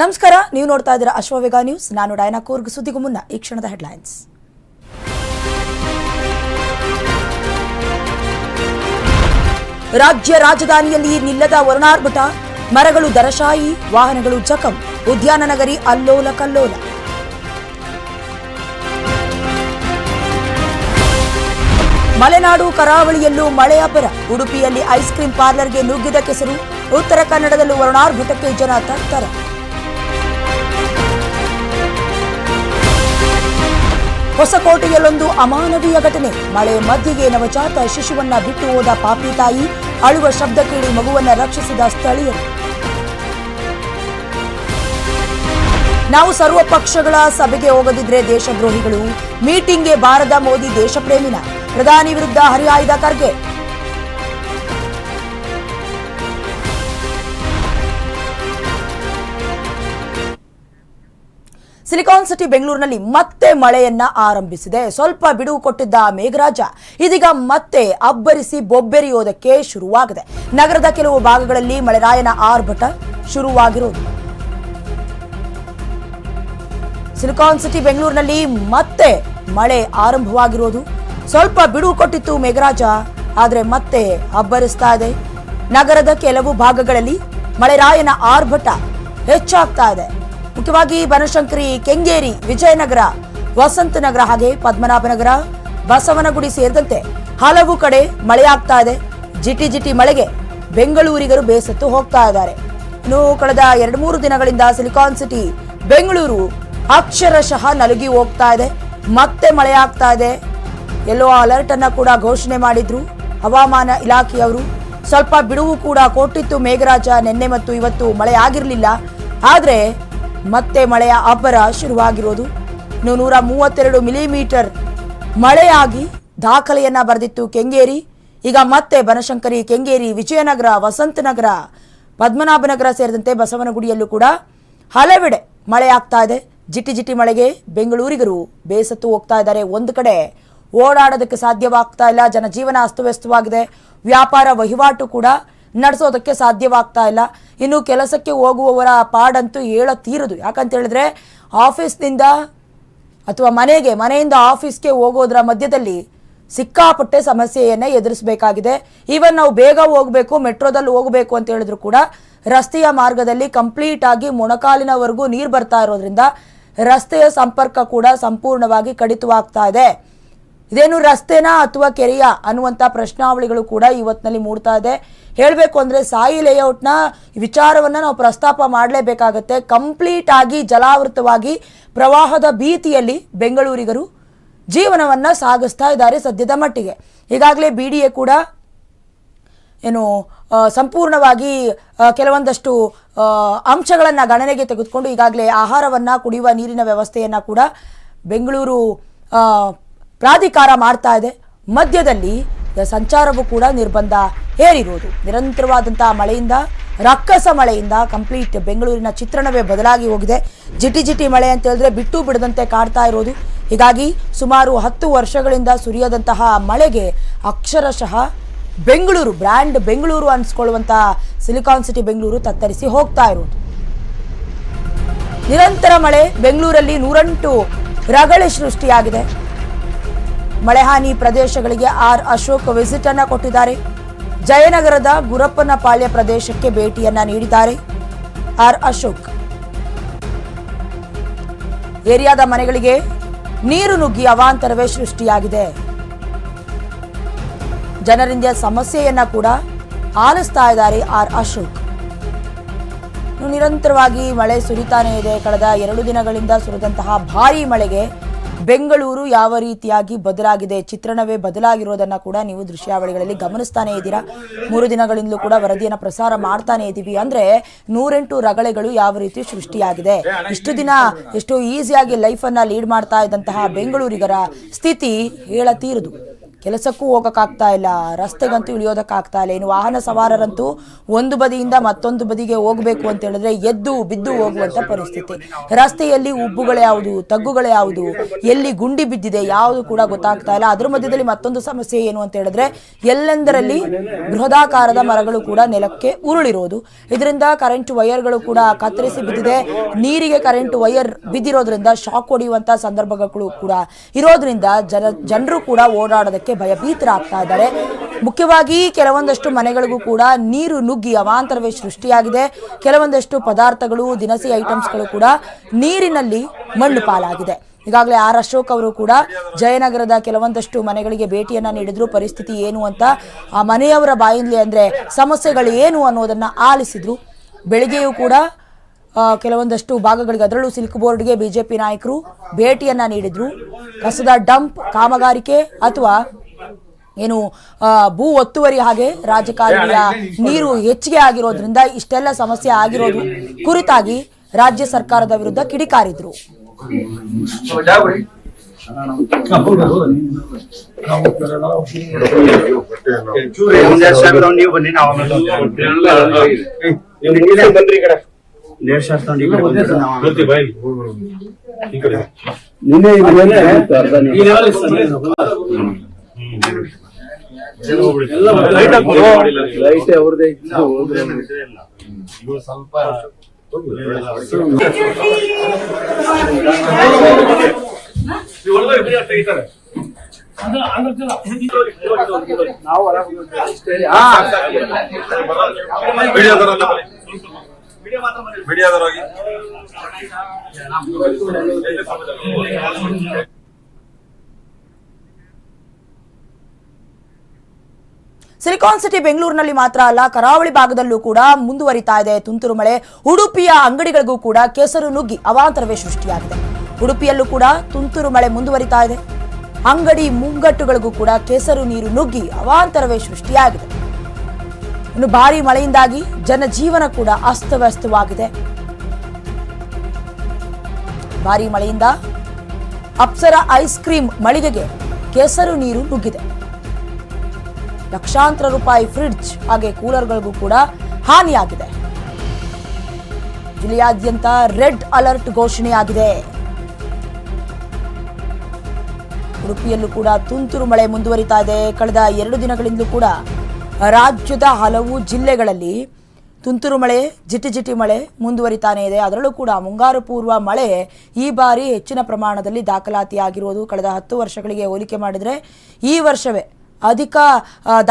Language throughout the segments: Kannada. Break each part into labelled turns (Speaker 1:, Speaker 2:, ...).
Speaker 1: ನಮಸ್ಕಾರ, ನೀವು ನೋಡ್ತಾ ಇದ್ದೀರಾ ಅಶ್ವವೇಗ ನ್ಯೂಸ್. ನಾನು ಡೈನಾ ಕೋರ್ಗ್. ಸುದ್ದಿಗೂ ಮುನ್ನ ಈ ಕ್ಷಣದ ಹೆಡ್ಲೈನ್ಸ್. ರಾಜ್ಯ ರಾಜಧಾನಿಯಲ್ಲಿ ನಿಲ್ಲದ ವರುಣಾರ್ಭಟ, ಮರಗಳು ದರಶಾಯಿ, ವಾಹನಗಳು ಜಖಂ, ಉದ್ಯಾನ ನಗರಿ ಅಲ್ಲೋಲ ಕಲ್ಲೋಲ. ಮಲೆನಾಡು ಕರಾವಳಿಯಲ್ಲೂ ಮಳೆ ಅಬ್ಬರ. ಉಡುಪಿಯಲ್ಲಿ ಐಸ್ ಕ್ರೀಂ ಪಾರ್ಲರ್ಗೆ ನುಗ್ಗಿದ ಕೆಸರು. ಉತ್ತರ ಕನ್ನಡದಲ್ಲೂ ವರುಣಾರ್ಭಟಕ್ಕೆ ಜನ ತತ್ತರ. ಹೊಸಕೋಟೆಯಲ್ಲೊಂದು ಅಮಾನವೀಯ ಘಟನೆ. ಮಳೆ ಮಧ್ಯೆಗೆ ನವಜಾತ ಶಿಶುವನ್ನ ಬಿಟ್ಟು ಹೋದ ಪಾಪಿ ತಾಯಿ ಅಳುವ ಶಬ್ದ ಕೇಳಿ ಮಗುವನ್ನ ರಕ್ಷಿಸಿದ ಸ್ಥಳೀಯರು. ನಾವು ಸರ್ವ ಪಕ್ಷಗಳ ಸಭೆಗೆ ಹೋಗದಿದ್ರೆ ದೇಶದ್ರೋಹಿಗಳು. ಮೀಟಿಂಗ್ಗೆ ಬಾರದ ಮೋದಿ ದೇಶಪ್ರೇಮಿನ. ಪ್ರಧಾನಿ ವಿರುದ್ಧ ಹರಿಹಾಯ್ದ ಖರ್ಗೆ. ಸಿಲಿಕಾನ್ ಸಿಟಿ ಬೆಂಗಳೂರಿನಲ್ಲಿ ಮತ್ತೆ ಮಳೆಯನ್ನ ಆರಂಭಿಸಿದೆ. ಸ್ವಲ್ಪ ಬಿಡುವು ಕೊಟ್ಟಿದ್ದ ಮೇಘರಾಜ, ಇದೀಗ ಮತ್ತೆ ಅಬ್ಬರಿಸಿ ಬೊಬ್ಬೆರಿಯೋದಕ್ಕೆ ಶುರುವಾಗಿದೆ. ನಗರದ ಕೆಲವು ಭಾಗಗಳಲ್ಲಿ ಮಳೆರಾಯನ ಆರ್ಭಟ ಶುರುವಾಗಿರುವುದು ಸಿಲಿಕಾನ್ ಸಿಟಿ ಬೆಂಗಳೂರಿನಲ್ಲಿ ಮತ್ತೆ ಮಳೆ ಆರಂಭವಾಗಿರೋದು. ಸ್ವಲ್ಪ ಬಿಡುವು ಕೊಟ್ಟಿತ್ತು ಮೇಘರಾಜ, ಆದರೆ ಮತ್ತೆ ಅಬ್ಬರಿಸ್ತಾ ಇದೆ. ನಗರದ ಕೆಲವು ಭಾಗಗಳಲ್ಲಿ ಮಳೆರಾಯನ ಆರ್ಭಟ ಹೆಚ್ಚಾಗ್ತಾ ಇದೆ. ಮುಖ್ಯವಾಗಿ ಬನಶಂಕರಿ, ಕೆಂಗೇರಿ, ವಿಜಯನಗರ, ವಸಂತನಗರ ಹಾಗೆ ಪದ್ಮನಾಭನಗರ, ಬಸವನಗುಡಿ ಸೇರಿದಂತೆ ಹಲವು ಕಡೆ ಮಳೆಯಾಗ್ತಾ ಇದೆ. ಜಿಟಿ ಜಿಟಿ ಮಳೆಗೆ ಬೆಂಗಳೂರಿಗರು ಬೇಸತ್ತು ಹೋಗ್ತಾ ಇದ್ದಾರೆ. ಇನ್ನು ಕಳೆದ ಎರಡು ಮೂರು ದಿನಗಳಿಂದ ಸಿಲಿಕಾನ್ ಸಿಟಿ, ಬೆಂಗಳೂರು ಅಕ್ಷರಶಃ ನಲುಗಿ ಹೋಗ್ತಾ ಇದೆ. ಮತ್ತೆ ಮಳೆಯಾಗ್ತಾ ಇದೆ. ಎಲ್ಲೋ ಅಲರ್ಟ್ ಅನ್ನ ಕೂಡ ಘೋಷಣೆ ಮಾಡಿದ್ರು ಹವಾಮಾನ ಇಲಾಖೆಯವರು. ಸ್ವಲ್ಪ ಬಿಡುವು ಕೂಡ ಕೊಟ್ಟಿತ್ತು ಮೇಘರಾಜ, ನಿನ್ನೆ ಮತ್ತು ಇವತ್ತು ಮಳೆ ಆಗಿರಲಿಲ್ಲ. ಆದರೆ ಮತ್ತೆ ಮಳೆಯ ಅಬ್ಬರ ಶುರುವಾಗಿರೋದು. ಇನ್ನು ನೂರ ಮೂವತ್ತೆರಡು ಮಿಲಿಮೀಟರ್ ಮಳೆಯಾಗಿ ದಾಖಲೆಯನ್ನ ಬರೆದಿತ್ತು ಕೆಂಗೇರಿ. ಈಗ ಮತ್ತೆ ಬನಶಂಕರಿ, ಕೆಂಗೇರಿ, ವಿಜಯನಗರ, ವಸಂತನಗರ, ಪದ್ಮನಾಭನಗರ ಸೇರಿದಂತೆ ಬಸವನಗುಡಿಯಲ್ಲೂ ಕೂಡ ಹಲವೆಡೆ ಮಳೆ ಆಗ್ತಾ ಇದೆ. ಜಿಟ್ಟಿ ಜಿಟ್ಟಿ ಮಳೆಗೆ ಬೆಂಗಳೂರಿಗರು ಬೇಸತ್ತು ಹೋಗ್ತಾ ಇದ್ದಾರೆ. ಒಂದು ಕಡೆ ಓಡಾಡೋದಕ್ಕೆ ಸಾಧ್ಯವಾಗ್ತಾ ಇಲ್ಲ. ಜನಜೀವನ ಅಸ್ತವ್ಯಸ್ತವಾಗಿದೆ. ವ್ಯಾಪಾರ ವಹಿವಾಟು ಕೂಡ ನಡೆಸೋದಕ್ಕೆ ಸಾಧ್ಯವಾಗ್ತಾ ಇಲ್ಲ. ಇನ್ನು ಕೆಲಸಕ್ಕೆ ಹೋಗುವವರ ಪಾಡಂತೂ ಹೇಳ ತೀರದು. ಯಾಕಂತ ಹೇಳಿದ್ರೆ ಆಫೀಸ್ನಿಂದ ಅಥವಾ ಮನೆಗೆ, ಮನೆಯಿಂದ ಆಫೀಸ್ಗೆ ಹೋಗೋದ್ರ ಮಧ್ಯದಲ್ಲಿ ಸಿಕ್ಕಾಪಟ್ಟೆ ಸಮಸ್ಯೆಯನ್ನೇ ಎದುರಿಸಬೇಕಾಗಿದೆ. ಈವನ್ ನಾವು ಬೇಗ ಹೋಗಬೇಕು, ಮೆಟ್ರೋದಲ್ಲಿ ಹೋಗಬೇಕು ಅಂತ ಹೇಳಿದ್ರು ಕೂಡ ರಸ್ತೆಯ ಮಾರ್ಗದಲ್ಲಿ ಕಂಪ್ಲೀಟ್ ಆಗಿ ಮೊಣಕಾಲಿನವರೆಗೂ ನೀರು ಬರ್ತಾ ಇರೋದ್ರಿಂದ ರಸ್ತೆಯ ಸಂಪರ್ಕ ಕೂಡ ಸಂಪೂರ್ಣವಾಗಿ ಕಡಿತವಾಗ್ತಾ ಇದೆ. ಇದೇನು ರಸ್ತೆನಾ ಅಥವಾ ಕೆರೆಯ ಅನ್ನುವಂಥ ಪ್ರಶ್ನಾವಳಿಗಳು ಕೂಡ ಇವತ್ತಿನಲ್ಲಿ ಮೂಡ್ತಾ ಇದೆ. ಹೇಳಬೇಕು ಅಂದರೆ ಸಾಯಿ ಲೇಔಟ್ನ ವಿಚಾರವನ್ನು ನಾವು ಪ್ರಸ್ತಾಪ ಮಾಡಲೇಬೇಕಾಗತ್ತೆ. ಕಂಪ್ಲೀಟ್ ಆಗಿ, ಜಲಾವೃತವಾಗಿ, ಪ್ರವಾಹದ ಭೀತಿಯಲ್ಲಿ ಬೆಂಗಳೂರಿಗರು ಜೀವನವನ್ನು ಸಾಗಿಸ್ತಾ ಇದ್ದಾರೆ ಸದ್ಯದ ಮಟ್ಟಿಗೆ. ಈಗಾಗಲೇ ಬಿ ಡಿ ಎ ಕೂಡ ಏನು ಸಂಪೂರ್ಣವಾಗಿ ಕೆಲವೊಂದಷ್ಟು ಅಂಶಗಳನ್ನು ಗಣನೆಗೆ ತೆಗೆದುಕೊಂಡು ಈಗಾಗಲೇ ಆಹಾರವನ್ನು ಕುಡಿಯುವ ನೀರಿನ ವ್ಯವಸ್ಥೆಯನ್ನು ಕೂಡ ಬೆಂಗಳೂರು ಪ್ರಾಧಿಕಾರ ಮಾಡ್ತಾ ಇದೆ. ಮಧ್ಯದಲ್ಲಿ ಸಂಚಾರವೂ ಕೂಡ ನಿರ್ಬಂಧ ಹೇರಿರುವುದು. ನಿರಂತರವಾದಂತಹ ಮಳೆಯಿಂದ, ರಕ್ಕಸ ಮಳೆಯಿಂದ ಕಂಪ್ಲೀಟ್ ಬೆಂಗಳೂರಿನ ಚಿತ್ರಣವೇ ಬದಲಾಗಿ ಹೋಗಿದೆ. ಜಿಟಿ ಜಿಟಿ ಮಳೆ ಅಂತ ಹೇಳಿದ್ರೆ ಬಿಟ್ಟು ಬಿಡದಂತೆ ಕಾಡ್ತಾ ಇರೋದು. ಹೀಗಾಗಿ ಸುಮಾರು ಹತ್ತು ವರ್ಷಗಳಿಂದ ಸುರಿಯದಂತಹ ಮಳೆಗೆ ಅಕ್ಷರಶಃ ಬೆಂಗಳೂರು, ಬ್ರ್ಯಾಂಡ್ ಬೆಂಗಳೂರು ಅನ್ಸ್ಕೊಳ್ಳುವಂಥ ಸಿಲಿಕಾನ್ ಸಿಟಿ ಬೆಂಗಳೂರು ತತ್ತರಿಸಿ ಹೋಗ್ತಾ ಇರೋದು. ನಿರಂತರ ಮಳೆ ಬೆಂಗಳೂರಲ್ಲಿ ನೂರೆಂಟು ರಗಳೆ ಸೃಷ್ಟಿಯಾಗಿದೆ. ಮಳೆಹಾನಿ ಪ್ರದೇಶಗಳಿಗೆ ಆರ್ ಅಶೋಕ್ ವಿಸಿಟ್ ಅನ್ನ ಕೊಟ್ಟಿದ್ದಾರೆ. ಜಯನಗರದ ಗುರಪ್ಪನಪಾಳ್ಯ ಪ್ರದೇಶಕ್ಕೆ ಭೇಟಿಯನ್ನ ನೀಡಿದ್ದಾರೆ. ಆರ್ ಅಶೋಕ್. ಏರಿಯಾದ ಮನೆಗಳಿಗೆ ನೀರು ನುಗ್ಗಿ ಅವಾಂತರವೇ ಸೃಷ್ಟಿಯಾಗಿದೆ. ಜನರಿಂದ ಸಮಸ್ಯೆಯನ್ನ ಕೂಡ ಆಲಿಸ್ತಾ ಇದ್ದಾರೆ ಆರ್ ಅಶೋಕ್. ನಿರಂತರವಾಗಿ ಮಳೆ ಸುರಿತಾನೇ ಇದೆ. ಕಳೆದ ಎರಡು ದಿನಗಳಿಂದ ಸುರಿದಂತಹ ಭಾರೀ ಮಳೆಗೆ ಬೆಂಗಳೂರು ಯಾವ ರೀತಿಯಾಗಿ ಬದಲಾಗಿದೆ, ಚಿತ್ರಣವೇ ಬದಲಾಗಿರೋದನ್ನ ಕೂಡ ನೀವು ದೃಶ್ಯಾವಳಿಗಳಲ್ಲಿ ಗಮನಿಸ್ತಾನೆ ಇದ್ದೀರಾ? ಮೂರು ದಿನಗಳಿಂದಲೂ ಕೂಡ ವರದಿಯನ್ನು ಪ್ರಸಾರ ಮಾಡ್ತಾನೆ ಇದ್ದೀವಿ ಅಂದ್ರೆ ನೂರೆಂಟು ರಗಳೆಗಳು ಯಾವ ರೀತಿ ಸೃಷ್ಟಿಯಾಗಿದೆ? ಇಷ್ಟು ದಿನ ಎಷ್ಟು ಈಸಿಯಾಗಿ ಲೈಫನ್ನ ಲೀಡ್ ಮಾಡ್ತಾ ಇದ್ದಂತಹ ಬೆಂಗಳೂರಿಗರ ಸ್ಥಿತಿ ಹೇಳತೀರದು. ಕೆಲಸಕ್ಕೂ ಹೋಗೋಕ್ಕಾಗ್ತಾ ಇಲ್ಲ, ರಸ್ತೆಗಂತೂ ಇಳಿಯೋದಕ್ಕಾಗ್ತಾ ಇಲ್ಲ. ಇನ್ನು ವಾಹನ ಸವಾರರಂತೂ ಒಂದು ಬದಿಯಿಂದ ಮತ್ತೊಂದು ಬದಿಗೆ ಹೋಗಬೇಕು ಅಂತ ಹೇಳಿದ್ರೆ ಎದ್ದು ಬಿದ್ದು ಹೋಗುವಂತ ಪರಿಸ್ಥಿತಿ. ರಸ್ತೆಯಲ್ಲಿ ಉಬ್ಬುಗಳು ಯಾವುದು, ತಗ್ಗುಗಳು ಯಾವುದು, ಎಲ್ಲಿ ಗುಂಡಿ ಬಿದ್ದಿದೆ ಯಾವುದು ಕೂಡ ಗೊತ್ತಾಗ್ತಾ ಇಲ್ಲ. ಅದ್ರ ಮಧ್ಯದಲ್ಲಿ ಮತ್ತೊಂದು ಸಮಸ್ಯೆ ಏನು ಅಂತ ಹೇಳಿದ್ರೆ ಎಲ್ಲೆಂದರಲ್ಲಿ ಬೃಹದಾಕಾರದ ಮರಗಳು ಕೂಡ ನೆಲಕ್ಕೆ ಉರುಳಿರೋದು. ಇದರಿಂದ ಕರೆಂಟ್ ವೈರ್ಗಳು ಕೂಡ ಕತ್ತರಿಸಿ ಬಿದ್ದಿದೆ. ನೀರಿಗೆ ಕರೆಂಟ್ ವೈರ್ ಬಿದ್ದಿರೋದ್ರಿಂದ ಶಾಕ್ ಹೊಡೆಯುವಂತಹ ಸಂದರ್ಭಗಳು ಕೂಡ ಇರೋದ್ರಿಂದ ಜನ, ಜನರು ಕೂಡ ಓಡಾಡೋದಕ್ಕೆ ಭಯಭೀತರಾಗ್ತಾ ಇದ್ದಾರೆ. ಮುಖ್ಯವಾಗಿ ಕೆಲವೊಂದಷ್ಟು ಮನೆಗಳಿಗೂ ಕೂಡ ನೀರು ನುಗ್ಗಿ ಅವಾಂತರವೇ ಸೃಷ್ಟಿಯಾಗಿದೆ. ಕೆಲವೊಂದಷ್ಟು ಪದಾರ್ಥಗಳು, ದಿನಸಿ ಐಟಮ್ಸ್ಗಳು ಕೂಡ ನೀರಿನಲ್ಲಿ ಮಣ್ಣು ಪಾಲಾಗಿದೆ. ಈಗಾಗಲೇ ಆರ್ ಅಶೋಕ್ ಅವರು ಕೂಡ ಜಯನಗರದ ಕೆಲವೊಂದಷ್ಟು ಮನೆಗಳಿಗೆ ಭೇಟಿಯನ್ನ ನೀಡಿದ್ರು. ಪರಿಸ್ಥಿತಿ ಏನು ಅಂತ ಆ ಮನೆಯವರ ಬಾಯಿಂದಲೇ ಅಂದ್ರೆ ಸಮಸ್ಯೆಗಳು ಏನು ಅನ್ನೋದನ್ನ ಆಲಿಸಿದ್ರು. ಬೆಳಿಗ್ಗೆಯೂ ಕೂಡ ಕೆಲವೊಂದಷ್ಟು ಭಾಗಗಳಿಗೆ ಅದರಲ್ಲೂ ಸಿಲ್ಕ್ ಬೋರ್ಡ್ಗೆ ಬಿಜೆಪಿ ನಾಯಕರು ಭೇಟಿಯನ್ನ ನೀಡಿದ್ರು. ಕಸದ ಡಂಪ್, ಕಾಮಗಾರಿಕೆ ಅಥವಾ ಏನು ಭೂ ಒತ್ತುವರಿ ಹಾಗೆ ರಾಜಕಾಲುವೆಯ ನೀರು ಹೆಚ್ಚಿಗೆ ಆಗಿರೋದ್ರಿಂದ ಇಷ್ಟೆಲ್ಲ ಸಮಸ್ಯೆ ಆಗಿರೋದು ಕುರಿತಾಗಿ ರಾಜ್ಯ ಸರ್ಕಾರದ ವಿರುದ್ಧ ಕಿಡಿಕಾರಿದ್ರು.
Speaker 2: ನೀವು ಬನ್ನಿ ನಾವು ಬಂದ್ರಿ ಕಡೆ ಲೇಟ್ ನಾವು.
Speaker 3: ಅವ್ರದೇ ಇತ್ತು ಹೋದ್ರೆ
Speaker 4: ಮೀಡಿಯಾದವರಾಗಿ.
Speaker 1: ಸಿಲಿಕಾನ್ ಸಿಟಿ ಬೆಂಗಳೂರಿನಲ್ಲಿ ಮಾತ್ರ ಅಲ್ಲ, ಕರಾವಳಿ ಭಾಗದಲ್ಲೂ ಕೂಡ ಮುಂದುವರಿತಾ ಇದೆ. ತುಂತುರು ಮಳೆ, ಉಡುಪಿಯ ಅಂಗಡಿಗಳಿಗೂ ಕೂಡ ಕೆಸರು ನುಗ್ಗಿ ಅವಾಂತರವೇ ಸೃಷ್ಟಿಯಾಗಿದೆ. ಉಡುಪಿಯಲ್ಲೂ ಕೂಡ ತುಂತುರು ಮಳೆ ಮುಂದುವರಿತಾ ಇದೆ. ಅಂಗಡಿ ಮುಂಗಟ್ಟುಗಳಿಗೂ ಕೂಡ ಕೆಸರು ನೀರು ನುಗ್ಗಿ ಅವಾಂತರವೇ ಸೃಷ್ಟಿಯಾಗಿದೆ. ಇನ್ನು ಭಾರಿ ಮಳೆಯಿಂದಾಗಿ ಜನಜೀವನ ಕೂಡ ಅಸ್ತವ್ಯಸ್ತವಾಗಿದೆ. ಭಾರಿ ಮಳೆಯಿಂದ ಅಪ್ಸರ ಐಸ್ ಕ್ರೀಮ್ ಮಳಿಗೆಗೆ ಕೆಸರು ನೀರು ನುಗ್ಗಿದೆ. ಲಕ್ಷಾಂತರ ರೂಪಾಯಿ ಫ್ರಿಡ್ಜ್ ಹಾಗೆ ಕೂಲರ್ಗಳಿಗೂ ಕೂಡ ಹಾನಿಯಾಗಿದೆ. ಜಿಲ್ಲೆಯಾದ್ಯಂತ ರೆಡ್ ಅಲರ್ಟ್ ಘೋಷಣೆಯಾಗಿದೆ. ಉಡುಪಿಯಲ್ಲೂ ಕೂಡ ತುಂತುರು ಮಳೆ ಮುಂದುವರಿತಾ ಇದೆ. ಕಳೆದ ಎರಡು ದಿನಗಳಿಂದಲೂ ಕೂಡ ರಾಜ್ಯದ ಹಲವು ಜಿಲ್ಲೆಗಳಲ್ಲಿ ತುಂತುರು ಮಳೆ, ಜಿಟಿ ಜಿಟಿ ಮಳೆ ಮುಂದುವರಿತಾನೆ ಇದೆ. ಅದರಲ್ಲೂ ಕೂಡ ಮುಂಗಾರು ಪೂರ್ವ ಮಳೆ ಈ ಬಾರಿ ಹೆಚ್ಚಿನ ಪ್ರಮಾಣದಲ್ಲಿ ದಾಖಲಾತಿಯಾಗಿರುವುದು ಕಳೆದ ಹತ್ತು ವರ್ಷಗಳಿಗೆ ಹೋಲಿಕೆ ಮಾಡಿದರೆ ಈ ವರ್ಷವೇ ಅಧಿಕ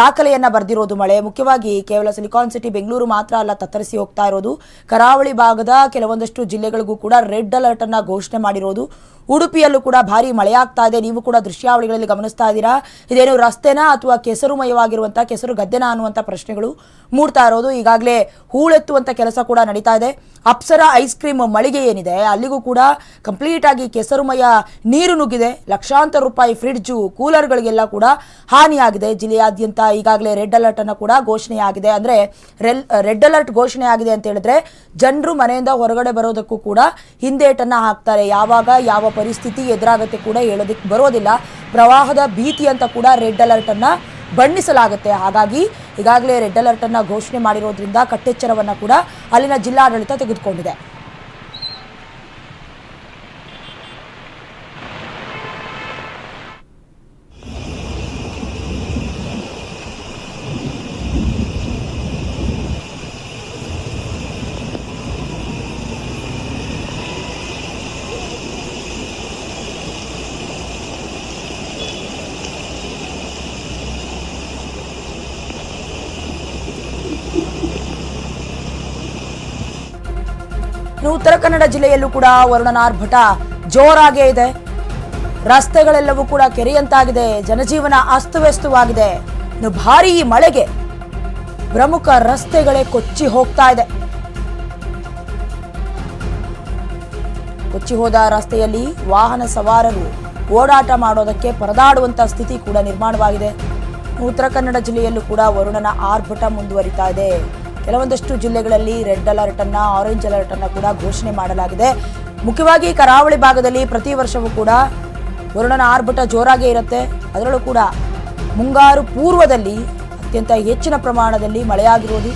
Speaker 1: ದಾಖಲೆಯನ್ನು ಬರೆದಿರೋದು ಮಳೆ. ಮುಖ್ಯವಾಗಿ ಕೇವಲ ಸಿಲಿಕಾನ್ ಸಿಟಿ ಬೆಂಗಳೂರು ಮಾತ್ರ ಅಲ್ಲ, ತತ್ತರಿಸಿ ಹೋಗ್ತಾ ಇರೋದು. ಕರಾವಳಿ ಭಾಗದ ಕೆಲವೊಂದಷ್ಟು ಜಿಲ್ಲೆಗಳಿಗೂ ಕೂಡ ರೆಡ್ ಅಲರ್ಟ್ ಅನ್ನ ಘೋಷಣೆ ಮಾಡಿರೋದು. ಉಡುಪಿಯಲ್ಲೂ ಕೂಡ ಭಾರಿ ಮಳೆಯಾಗ್ತಾ ಇದೆ. ನೀವು ಕೂಡ ದೃಶ್ಯಾವಳಿಗಳಲ್ಲಿ ಗಮನಿಸ್ತಾ ಇದ್ದೀರಾ? ಇದೇನು ರಸ್ತೆನಾ ಅಥವಾ ಕೆಸರುಮಯವಾಗಿರುವಂತಹ ಕೆಸರು ಗದ್ದೆನಾ ಅನ್ನುವಂಥ ಪ್ರಶ್ನೆಗಳು ಮೂಡ್ತಾ ಇರೋದು. ಈಗಾಗಲೇ ಹೂಳೆತ್ತುವಂಥ ಕೆಲಸ ಕೂಡ ನಡೀತಾ ಇದೆ. ಅಪ್ಸರ ಐಸ್ ಕ್ರೀಮ್ ಮಳಿಗೆ ಏನಿದೆ? ಅಲ್ಲಿಗೂ ಕೂಡ ಕಂಪ್ಲೀಟ್ ಆಗಿ ಕೆಸರುಮಯ ನೀರು ನುಗ್ಗಿದೆ. ಲಕ್ಷಾಂತರ ರೂಪಾಯಿ ಫ್ರಿಡ್ಜು, ಕೂಲರ್ಗಳಿಗೆಲ್ಲ ಕೂಡ ಹಾನಿಯಾಗಿದೆ. ಜಿಲ್ಲೆಯಾದ್ಯಂತ ಈಗಾಗಲೇ ರೆಡ್ ಅಲರ್ಟ್ ಅನ್ನು ಕೂಡ ಘೋಷಣೆಯಾಗಿದೆ. ಅಂದ್ರೆ ರೆಲ್, ರೆಡ್ ಅಲರ್ಟ್ ಘೋಷಣೆ ಆಗಿದೆ ಅಂತ ಹೇಳಿದ್ರೆ, ಜನರು ಮನೆಯಿಂದ ಹೊರಗಡೆ ಬರೋದಕ್ಕೂ ಕೂಡ ಹಿಂದೇಟನ್ನ ಹಾಕ್ತಾರೆ. ಯಾವಾಗ ಯಾವ ಪರಿಸ್ಥಿತಿ ಎದುರಾಗತ್ತೆ ಕೂಡ ಹೇಳೋದಕ್ಕೆ ಬರೋದಿಲ್ಲ. ಪ್ರವಾಹದ ಭೀತಿ ಅಂತ ಕೂಡ ರೆಡ್ ಅಲರ್ಟ್ ಅನ್ನ ಬಣ್ಣಿಸಲಾಗುತ್ತೆ. ಹಾಗಾಗಿ ಈಗಾಗಲೇ ರೆಡ್ ಅಲರ್ಟ್ ಅನ್ನ ಘೋಷಣೆ ಮಾಡಿರೋದ್ರಿಂದ ಕಟ್ಟೆಚ್ಚರವನ್ನ ಕೂಡ ಅಲ್ಲಿನ ಜಿಲ್ಲಾಡಳಿತ ತೆಗೆದುಕೊಂಡಿದೆ ಇನ್ನು ಉತ್ತರ ಕನ್ನಡ ಜಿಲ್ಲೆಯಲ್ಲೂ ಕೂಡ ವರುಣನಾರ್ಭಟ ಜೋರಾಗೇ ಇದೆ. ರಸ್ತೆಗಳೆಲ್ಲವೂ ಕೂಡ ಕೆರೆಯಂತಾಗಿದೆ. ಜನಜೀವನ ಅಸ್ತವ್ಯಸ್ತವಾಗಿದೆ. ಇನ್ನು ಭಾರೀ ಮಳೆಗೆ ಪ್ರಮುಖ ರಸ್ತೆಗಳೇ ಕೊಚ್ಚಿ ಹೋಗ್ತಾ ಇದೆ. ಕೊಚ್ಚಿ ಹೋದ ರಸ್ತೆಯಲ್ಲಿ ವಾಹನ ಸವಾರರು ಓಡಾಟ ಮಾಡೋದಕ್ಕೆ ಪರದಾಡುವಂತ ಸ್ಥಿತಿ ಕೂಡ ನಿರ್ಮಾಣವಾಗಿದೆ. ಉತ್ತರ ಕನ್ನಡ ಜಿಲ್ಲೆಯಲ್ಲೂ ಕೂಡ ವರುಣನ ಆರ್ಭಟ ಮುಂದುವರಿತಾ ಇದೆ. ಕೆಲವೊಂದಷ್ಟು ಜಿಲ್ಲೆಗಳಲ್ಲಿ ರೆಡ್ ಅಲರ್ಟ್ ಅನ್ನ, ಆರೆಂಜ್ ಅಲರ್ಟ್ ಅನ್ನ ಕೂಡ ಘೋಷಣೆ ಮಾಡಲಾಗಿದೆ. ಮುಖ್ಯವಾಗಿ ಕರಾವಳಿ ಭಾಗದಲ್ಲಿ ಪ್ರತಿ ವರ್ಷವೂ ಕೂಡ ವರುಣನ ಆರ್ಭಟ ಜೋರಾಗೇ ಇರುತ್ತೆ. ಅದರಲ್ಲೂ ಕೂಡ ಮುಂಗಾರು ಪೂರ್ವದಲ್ಲಿ ಅತ್ಯಂತ ಹೆಚ್ಚಿನ ಪ್ರಮಾಣದಲ್ಲಿ ಮಳೆಯಾಗಿರುವುದು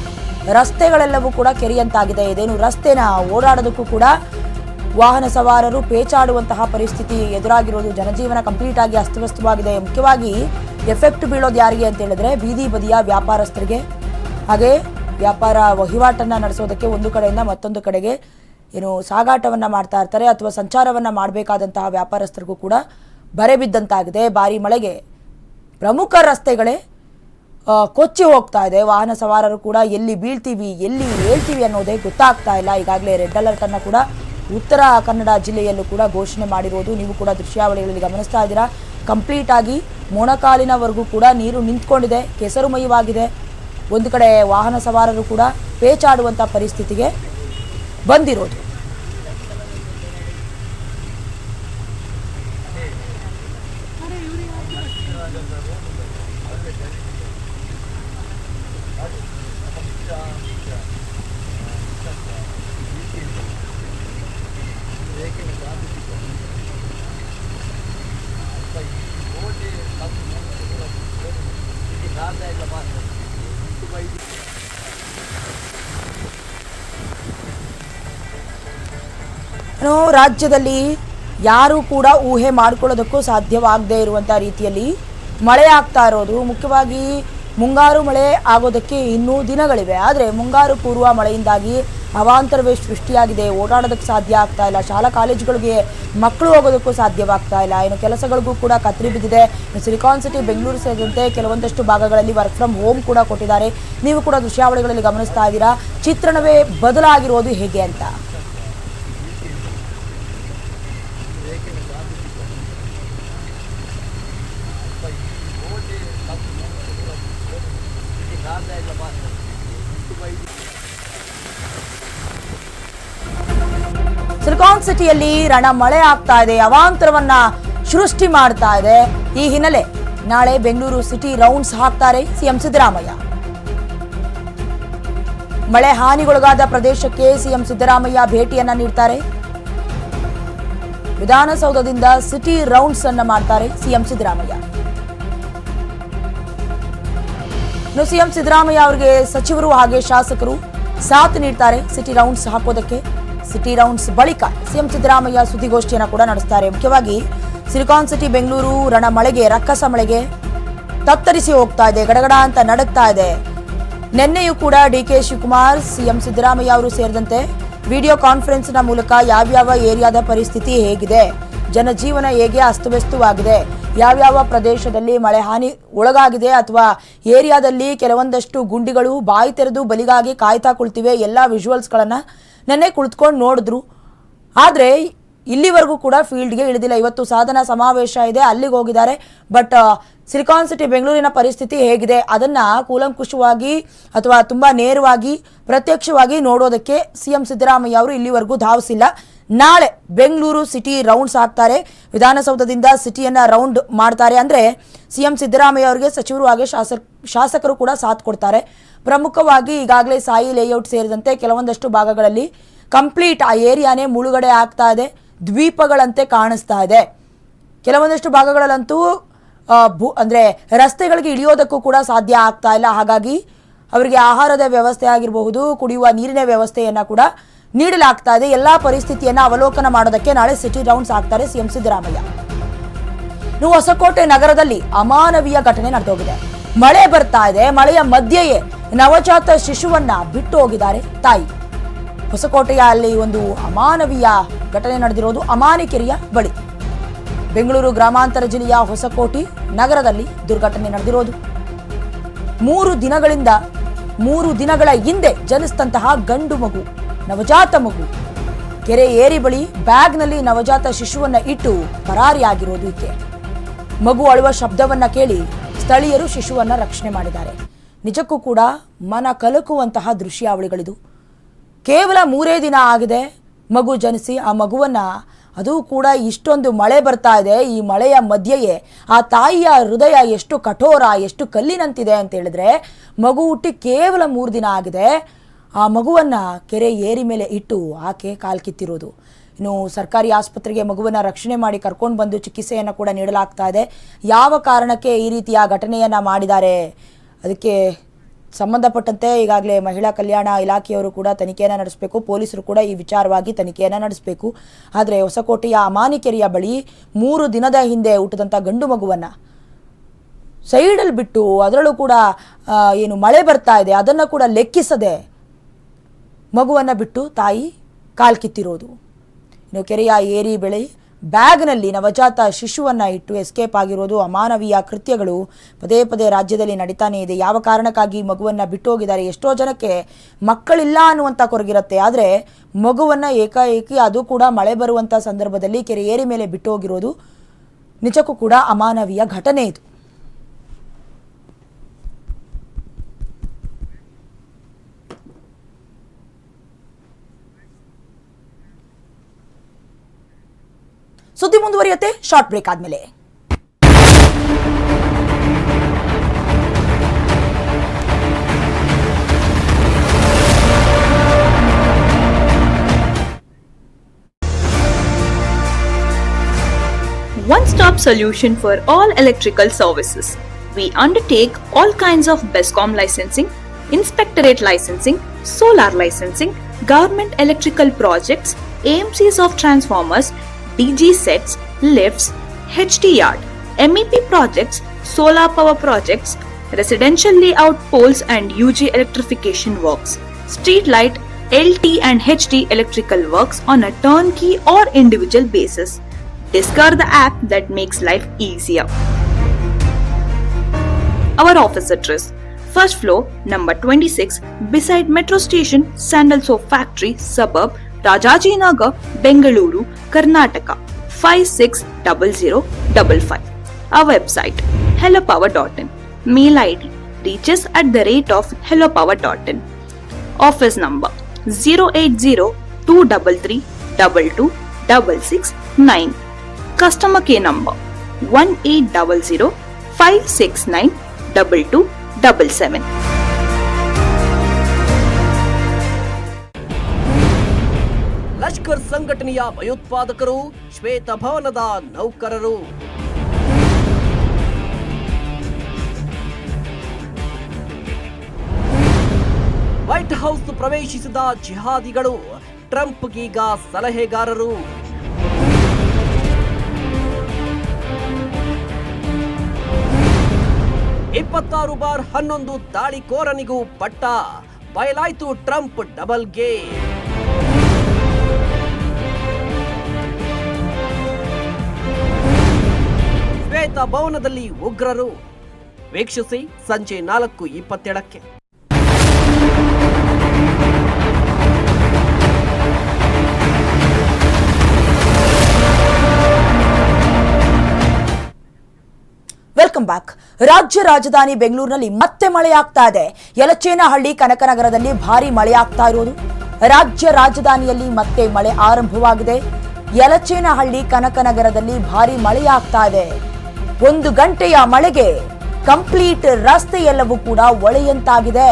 Speaker 1: ರಸ್ತೆಗಳೆಲ್ಲವೂ ಕೂಡ ಕೆರೆಯಂತಾಗಿದೆ. ಇದೇನು ರಸ್ತೆನ ಓಡಾಡೋದಕ್ಕೂ ಕೂಡ ವಾಹನ ಸವಾರರು ಪೇಚಾಡುವಂತಹ ಪರಿಸ್ಥಿತಿ ಎದುರಾಗಿರೋದು. ಜನಜೀವನ ಕಂಪ್ಲೀಟ್ ಆಗಿ ಅಸ್ತವ್ಯಸ್ತವಾಗಿದೆ. ಮುಖ್ಯವಾಗಿ ಎಫೆಕ್ಟ್ ಬೀಳೋದು ಯಾರಿಗೆ ಅಂತ ಹೇಳಿದ್ರೆ ಬೀದಿ ಬದಿಯ ವ್ಯಾಪಾರಸ್ಥರಿಗೆ. ಹಾಗೆ ವ್ಯಾಪಾರ ವಹಿವಾಟನ್ನು ನಡೆಸೋದಕ್ಕೆ ಒಂದು ಕಡೆಯಿಂದ ಮತ್ತೊಂದು ಕಡೆಗೆ ಏನು ಸಾಗಾಟವನ್ನ ಮಾಡ್ತಾ ಇರ್ತಾರೆ ಅಥವಾ ಸಂಚಾರವನ್ನ ಮಾಡಬೇಕಾದಂತಹ ವ್ಯಾಪಾರಸ್ಥರಿಗೂ ಕೂಡ ಬರೆ ಬಿದ್ದಂತಾಗಿದೆ. ಭಾರಿ ಮಳೆಗೆ ಪ್ರಮುಖ ರಸ್ತೆಗಳೇ ಕೊಚ್ಚಿ ಹೋಗ್ತಾ ಇದೆ. ವಾಹನ ಸವಾರರು ಕೂಡ ಎಲ್ಲಿ ಬೀಳ್ತೀವಿ, ಎಲ್ಲಿ ಹೇಳ್ತೀವಿ ಅನ್ನೋದೇ ಗೊತ್ತಾಗ್ತಾ ಇಲ್ಲ. ಈಗಾಗಲೇ ರೆಡ್ ಅಲರ್ಟ್ ಅನ್ನು ಕೂಡ ಉತ್ತರ ಕನ್ನಡ ಜಿಲ್ಲೆಯಲ್ಲೂ ಕೂಡ ಘೋಷಣೆ ಮಾಡಿರೋದು. ನೀವು ಕೂಡ ದೃಶ್ಯಾವಳಿಗಳಲ್ಲಿ ಗಮನಿಸ್ತಾ ಇದ್ದೀರಾ. ಕಂಪ್ಲೀಟ್ ಆಗಿ ಮೊಣಕಾಲಿನವರೆಗೂ ಕೂಡ ನೀರು ನಿಂತ್ಕೊಂಡಿದೆ. ಕೆಸರುಮಯವಾಗಿದೆ. ಒಂದು ಕಡೆ ವಾಹನ ಸವಾರರು ಕೂಡ ಪೇಚಾಡುವಂಥ ಪರಿಸ್ಥಿತಿಗೆ ಬಂದಿರೋದು. ರಾಜ್ಯದಲ್ಲಿ ಯಾರೂ ಕೂಡ ಊಹೆ ಮಾಡಿಕೊಳ್ಳೋದಕ್ಕೂ ಸಾಧ್ಯವಾಗದೇ ಇರುವಂಥ ರೀತಿಯಲ್ಲಿ ಮಳೆ ಆಗ್ತಾ ಇರೋದು. ಮುಖ್ಯವಾಗಿ ಮುಂಗಾರು ಮಳೆ ಆಗೋದಕ್ಕೆ ಇನ್ನೂ ದಿನಗಳಿವೆ. ಆದರೆ ಮುಂಗಾರು ಪೂರ್ವ ಮಳೆಯಿಂದಾಗಿ ಅವಾಂತರವೇ ಸೃಷ್ಟಿಯಾಗಿದೆ. ಓಡಾಡೋದಕ್ಕೆ ಸಾಧ್ಯ ಆಗ್ತಾ ಇಲ್ಲ. ಶಾಲಾ ಕಾಲೇಜುಗಳಿಗೆ ಮಕ್ಕಳು ಹೋಗೋದಕ್ಕೂ ಸಾಧ್ಯವಾಗ್ತಾ ಇಲ್ಲ. ಏನು ಕೆಲಸಗಳಿಗೂ ಕೂಡ ಕತ್ರಿ ಬಿದ್ದಿದೆ. ಸಿಲಿಕಾನ್ ಸಿಟಿ ಬೆಂಗಳೂರು ಸೇರಿದಂತೆ ಕೆಲವೊಂದಷ್ಟು ಭಾಗಗಳಲ್ಲಿ ವರ್ಕ್ ಫ್ರಮ್ ಹೋಮ್ ಕೂಡ ಕೊಟ್ಟಿದ್ದಾರೆ. ನೀವು ಕೂಡ ದೃಶ್ಯಾವಳಿಗಳಲ್ಲಿ ಗಮನಿಸ್ತಾ ಇದ್ದೀರಾ? ಚಿತ್ರಣವೇ ಬದಲಾಗಿರೋದು ಹೇಗೆ ಅಂತ? ಸಿಟಿಯಲ್ಲಿ ರಣ ಮಳೆ ಆಗ್ತಾ ಇದೆ, ಅವಾಂತರವನ್ನ ಸೃಷ್ಟಿ ಮಾಡ್ತಾ ಇದೆ. ಈ ಹಿನ್ನೆಲೆ ನಾಳೆ ಬೆಂಗಳೂರು ಸಿಟಿ ರೌಂಡ್ಸ್ ಹಾಕ್ತಾರೆ ಸಿಎಂ ಸಿದ್ದರಾಮಯ್ಯ. ಮಳೆ ಹಾನಿಗೊಳಗಾದ ಪ್ರದೇಶಕ್ಕೆ ಸಿಎಂ ಸಿದ್ದರಾಮಯ್ಯ ಭೇಟಿಯನ್ನ ನೀಡ್ತಾರೆ. ವಿಧಾನಸೌಧದಿಂದ ಸಿಟಿ ರೌಂಡ್ಸ್ ಅನ್ನ ಮಾಡ್ತಾರೆ ಸಿಎಂ ಸಿದ್ದರಾಮಯ್ಯ. ಸಿಎಂ ಸಿದ್ದರಾಮಯ್ಯ ಅವರಿಗೆ ಸಚಿವರು ಹಾಗೆ ಶಾಸಕರು ಸಾಥ್ ನೀಡ್ತಾರೆ ಸಿಟಿ ರೌಂಡ್ಸ್ ಹಾಕೋದಕ್ಕೆ. ಸಿಟಿ ರೌಂಡ್ಸ್ ಬಳಿಕ ಸಿಎಂ ಸಿದ್ದರಾಮಯ್ಯ ಸುದ್ದಿಗೋಷ್ಠಿಯನ್ನು ಕೂಡ ನಡೆಸ್ತಾರೆ. ಮುಖ್ಯವಾಗಿ ಸಿಲಿಕಾನ್ ಸಿಟಿ ಬೆಂಗಳೂರು ರಣ ಮಳೆಗೆ ರಕ್ಕಸ ಮಳೆಗೆ ತತ್ತರಿಸಿ ಹೋಗ್ತಾ ಇದೆ, ಗಡಗಡ ಅಂತ ನಡಗ್ತಾ ಇದೆ. ನಿನ್ನೆಯೂ ಕೂಡ D K Shivakumar, CM Siddaramaiah ಅವರು ಸೇರಿದಂತೆ ವಿಡಿಯೋ ಕಾನ್ಫರೆನ್ಸ್ನ ಮೂಲಕ ಯಾವ್ಯಾವ ಏರಿಯಾದ ಪರಿಸ್ಥಿತಿ ಹೇಗಿದೆ, ಜನಜೀವನ ಹೇಗೆ ಅಸ್ತವ್ಯಸ್ತವಾಗಿದೆ, ಯಾವ್ಯಾವ ಪ್ರದೇಶದಲ್ಲಿ ಮಳೆ ಹಾನಿ ಒಳಗಾಗಿದೆ ಅಥವಾ ಏರಿಯಾದಲ್ಲಿ ಕೆಲವೊಂದಷ್ಟು ಗುಂಡಿಗಳು ಬಾಯಿ ತೆರೆದು ಬಲಿಗಾಗಿ ಕಾಯ್ತಾ ಕುಳಿತಿವೆ, ಎಲ್ಲ ವಿಜುವಲ್ಸ್ಗಳನ್ನು ನೆನ್ನೆ ಕುಳಿತುಕೊಂಡು ನೋಡಿದ್ರು. ಆದರೆ ಇಲ್ಲಿವರೆಗೂ ಕೂಡ ಫೀಲ್ಡ್ಗೆ ಇಳಿದಿಲ್ಲ. ಇವತ್ತು ಸಾಧನಾ ಸಮಾವೇಶ ಇದೆ, ಅಲ್ಲಿಗೆ ಹೋಗಿದ್ದಾರೆ. ಬಟ್ ಸಿಲಿಕಾನ್ ಸಿಟಿ ಬೆಂಗಳೂರಿನ ಪರಿಸ್ಥಿತಿ ಹೇಗಿದೆ? ಅದನ್ನು ಕೂಲಂಕುಷವಾಗಿ ಅಥವಾ ತುಂಬ ನೇರವಾಗಿ ಪ್ರತ್ಯಕ್ಷವಾಗಿ ನೋಡೋದಕ್ಕೆ ಸಿಎಂ ಸಿದ್ದರಾಮಯ್ಯ ಅವರು ಇಲ್ಲಿವರೆಗೂ ಧಾವಿಸಿಲ್ಲ. ನಾಳೆ ಬೆಂಗಳೂರು ಸಿಟಿ ರೌಂಡ್ಸ್ ಹಾಕ್ತಾರೆ ವಿಧಾನಸೌಧದಿಂದ ಸಿಟಿಯನ್ನ ರೌಂಡ್ ಮಾಡ್ತಾರೆ. ಅಂದ್ರೆ ಸಿಎಂ ಸಿದ್ದರಾಮಯ್ಯ ಅವರಿಗೆ ಸಚಿವರು ಹಾಗೆ ಶಾಸಕ, ಶಾಸಕರು ಕೂಡ ಸಾಥ್ ಕೊಡ್ತಾರೆ. ಪ್ರಮುಖವಾಗಿ ಈಗಾಗಲೇ ಸಾಯಿ ಲೇಔಟ್ ಸೇರಿದಂತೆ ಕೆಲವೊಂದಷ್ಟು ಭಾಗಗಳಲ್ಲಿ ಕಂಪ್ಲೀಟ್ ಆ ಏರಿಯಾನೇ ಮುಳುಗಡೆ ಆಗ್ತಾ ಇದೆ. ದ್ವೀಪಗಳಂತೆ ಕಾಣಿಸ್ತಾ ಇದೆ. ಕೆಲವೊಂದಷ್ಟು ಭಾಗಗಳಲ್ಲಂತೂ ಭೂ, ಅಂದರೆ ರಸ್ತೆಗಳಿಗೆ ಇಳಿಯೋದಕ್ಕೂ ಕೂಡ ಸಾಧ್ಯ ಆಗ್ತಾ ಇಲ್ಲ. ಹಾಗಾಗಿ ಅವರಿಗೆ ಆಹಾರದ ವ್ಯವಸ್ಥೆ ಆಗಿರಬಹುದು, ಕುಡಿಯುವ ನೀರಿನ ವ್ಯವಸ್ಥೆಯನ್ನು ಕೂಡ ನೀಡಲಾಗ್ತಾ ಇದೆ. ಎಲ್ಲಾ ಪರಿಸ್ಥಿತಿಯನ್ನು ಅವಲೋಕನ ಮಾಡೋದಕ್ಕೆ ನಾಳೆ ಸಿಟಿ ರೌಂಡ್ಸ್ ಆಗ್ತಾರೆ ಸಿಎಂ ಸಿದ್ದರಾಮಯ್ಯ. ಇನ್ನು ಹೊಸಕೋಟೆ ನಗರದಲ್ಲಿ ಅಮಾನವೀಯ ಘಟನೆ ನಡೆದೋಗಿದೆ. ಮಳೆ ಬರ್ತಾ ಇದೆ. ಮಳೆಯ ಮಧ್ಯೆಯೇ ನವಜಾತ ಶಿಶುವನ್ನ ಬಿಟ್ಟು ಹೋಗಿದ್ದಾರೆ ತಾಯಿ. ಹೊಸಕೋಟೆಯ ಅಲ್ಲಿ ಒಂದು ಅಮಾನವೀಯ ಘಟನೆ ನಡೆದಿರೋದು ಅಮಾನಿಕೆರೆಯ ಬಳಿ. ಬೆಂಗಳೂರು ಗ್ರಾಮಾಂತರ ಜಿಲ್ಲೆಯ ಹೊಸಕೋಟೆ ನಗರದಲ್ಲಿ ದುರ್ಘಟನೆ ನಡೆದಿರೋದು. ಮೂರು ದಿನಗಳಿಂದ, ಮೂರು ದಿನಗಳ ಹಿಂದೆ ಜನಿಸಿದಂತಹ ಗಂಡು ಮಗು. ನವಜಾತ ಮಗು. ಕೆರೆ ಏರಿ ಬಳಿ ಬ್ಯಾಗ್ನಲ್ಲಿ ನವಜಾತ ಶಿಶುವನ್ನ ಇಟ್ಟು ಪರಾರಿಯಾಗಿರೋದು ಈಕೆ ಮಗು ಅಳುವ ಶಬ್ದವನ್ನ ಕೇಳಿ ಸ್ಥಳೀಯರು ಶಿಶುವನ್ನ ರಕ್ಷಣೆ ಮಾಡಿದ್ದಾರೆ. ನಿಜಕ್ಕೂ ಕೂಡ ಮನ ಕಲಕುವಂತಹ ದೃಶ್ಯಾವಳಿಗಳಿದು. ಕೇವಲ ಮೂರೇ ದಿನ ಆಗಿದೆ ಮಗು ಜನಿಸಿ ಆ ಮಗುವನ್ನ. ಅದು ಕೂಡ ಇಷ್ಟೊಂದು ಮಳೆ ಬರ್ತಾ ಇದೆ. ಈ ಮಳೆಯ ಮಧ್ಯೆಯೇ ಆ ತಾಯಿಯ ಹೃದಯ ಎಷ್ಟು ಕಠೋರ, ಎಷ್ಟು ಕಲ್ಲಿನಂತಿದೆ ಅಂತ ಹೇಳಿದ್ರೆ ಮಗು ಹುಟ್ಟಿ ಕೇವಲ ಮೂರು ದಿನ ಆಗಿದೆ. ಆ ಮಗುವನ್ನ ಕೆರೆ ಏರಿ ಮೇಲೆ ಇಟ್ಟು ಆಕೆ ಕಾಲು ಕಿತ್ತಿರೋದು. ಇನ್ನು ಸರ್ಕಾರಿ ಆಸ್ಪತ್ರೆಗೆ ಮಗುವನ್ನು ರಕ್ಷಣೆ ಮಾಡಿ ಕರ್ಕೊಂಡು ಬಂದು ಚಿಕಿತ್ಸೆಯನ್ನು ಕೂಡ ನೀಡಲಾಗ್ತಾ ಇದೆ. ಯಾವ ಕಾರಣಕ್ಕೆ ಈ ರೀತಿಯ ಘಟನೆಯನ್ನು ಮಾಡಿದ್ದಾರೆ? ಅದಕ್ಕೆ ಸಂಬಂಧಪಟ್ಟಂತೆ ಈಗಾಗಲೇ ಮಹಿಳಾ ಕಲ್ಯಾಣ ಇಲಾಖೆಯವರು ಕೂಡ ತನಿಖೆಯನ್ನು ನಡೆಸಬೇಕು. ಪೊಲೀಸರು ಕೂಡ ಈ ವಿಚಾರವಾಗಿ ತನಿಖೆಯನ್ನು ನಡೆಸಬೇಕು. ಆದರೆ ಹೊಸಕೋಟೆಯ ಅಮಾನಿಕೆರೆಯ ಬಳಿ ಮೂರು ದಿನದ ಹಿಂದೆ ಹುಟ್ಟಿದಂಥ ಗಂಡು ಮಗುವನ್ನು ಸೈಡಲ್ಲಿ ಬಿಟ್ಟು ಅದರಲ್ಲೂ ಕೂಡ ಏನು ಮಳೆ ಬರ್ತಾ ಇದೆ. ಅದನ್ನು ಕೂಡ ಲೆಕ್ಕಿಸದೆ ಮಗುವನ್ನು ಬಿಟ್ಟು ತಾಯಿ ಕಾಲ್ಕಿತ್ತಿರೋದು ಇನ್ನು ಕೆರೆಯ ಏರಿ ಬೆಳೆ ಬ್ಯಾಗ್ನಲ್ಲಿ ನವಜಾತ ಶಿಶುವನ್ನು ಇಟ್ಟು ಎಸ್ಕೇಪ್ ಆಗಿರೋದು ಅಮಾನವೀಯ ಕೃತ್ಯಗಳು. ಪದೇ ಪದೇ ರಾಜ್ಯದಲ್ಲಿ ನಡೀತಾನೇ ಇದೆ. ಯಾವ ಕಾರಣಕ್ಕಾಗಿ ಮಗುವನ್ನು ಬಿಟ್ಟು ಹೋಗಿದ್ದಾರೆ ಎಷ್ಟೋ ಜನಕ್ಕೆ ಮಕ್ಕಳಿಲ್ಲ ಅನ್ನುವಂಥ ಕೊರಗಿರುತ್ತೆ. ಆದರೆ ಮಗುವನ್ನು ಏಕಾಏಕಿ ಅದು ಕೂಡ ಮಳೆ ಬರುವಂಥ ಸಂದರ್ಭದಲ್ಲಿ ಕೆರೆ ಏರಿ ಮೇಲೆ ಬಿಟ್ಟು ಹೋಗಿರೋದು ನಿಜಕ್ಕೂ ಕೂಡ ಅಮಾನವೀಯ ಘಟನೆ ಇದು. ಸುದ್ದಿ ಮುಂದುವರಿಯುತ್ತೆ ಶಾರ್ಟ್ ಬ್ರೇಕ್ ಆದ್ಮೇಲೆ
Speaker 5: one-stop solution for all electrical services. We undertake all kinds of BESCOM licensing, inspectorate licensing, solar licensing, government electrical projects, AMCs of transformers, DG sets, lifts, HT yard, MEP projects, solar power projects, residential layout poles and UG electrification works, street light, LT and HT electrical works on a turnkey or individual basis. Discover the app that makes life easier. Our office address First floor, number 26, beside Metro Station, Sandal Soap Factory, suburb, Rajajinagar Bangalore Karnataka five six double zero double five uh website hello power dot in mail ID reaches at the rate of hello power dot in office number zero eight zero two double three double two double six nine customer care number one eight double
Speaker 6: zero five six nine double two double seven Lashkar ಸಂಘಟನೆಯ ಭಯೋತ್ಪಾದಕರು ಶ್ವೇತಭವನದ ನೌಕರರು. ವೈಟ್ ಹೌಸ್ ಪ್ರವೇಶಿಸಿದ ಜಿಹಾದಿಗಳು ಟ್ರಂಪ್ಗೀಗ ಸಲಹೆಗಾರರು. ಇಪ್ಪತ್ತಾರು ಬಾರ್ ಹನ್ನೊಂದು ದಾಳಿಕೋರನಿಗೂ ಪಟ್ಟ ಬಯಲಾಯ್ತು ಟ್ರಂಪ್ ಡಬಲ್ ಗೇ ಶ್ವೇತ ಭವನದಲ್ಲಿ ಉಗ್ರರು. ವೀಕ್ಷಿಸಿ ಸಂಜೆ ನಾಲ್ಕು ಇಪ್ಪತ್ತೇಳಕ್ಕೆ.
Speaker 1: Welcome back. ರಾಜ್ಯ ರಾಜಧಾನಿ ಬೆಂಗಳೂರಿನಲ್ಲಿ ಮತ್ತೆ ಮಳೆಯಾಗ್ತಾ ಇದೆ. ಯಲಚೇನಹಳ್ಳಿ ಕನಕನಗರದಲ್ಲಿ ಭಾರಿ ಮಳೆಯಾಗ್ತಾ ಇರೋದು ರಾಜ್ಯ ರಾಜಧಾನಿಯಲ್ಲಿ ಮತ್ತೆ ಮಳೆ ಆರಂಭವಾಗಿದೆ. ಯಲಚೇನಹಳ್ಳಿ ಕನಕನಗರದಲ್ಲಿ ಭಾರಿ ಮಳೆಯಾಗ್ತಾ ಇದೆ. ಒಂದು ಗಂಟೆಯ ಮಳೆಗೆ ಕಂಪ್ಲೀಟ್ ರಸ್ತೆ ಎಲ್ಲವೂ ಕೂಡ ಒಳೆಯಂತಾಗಿದೆ.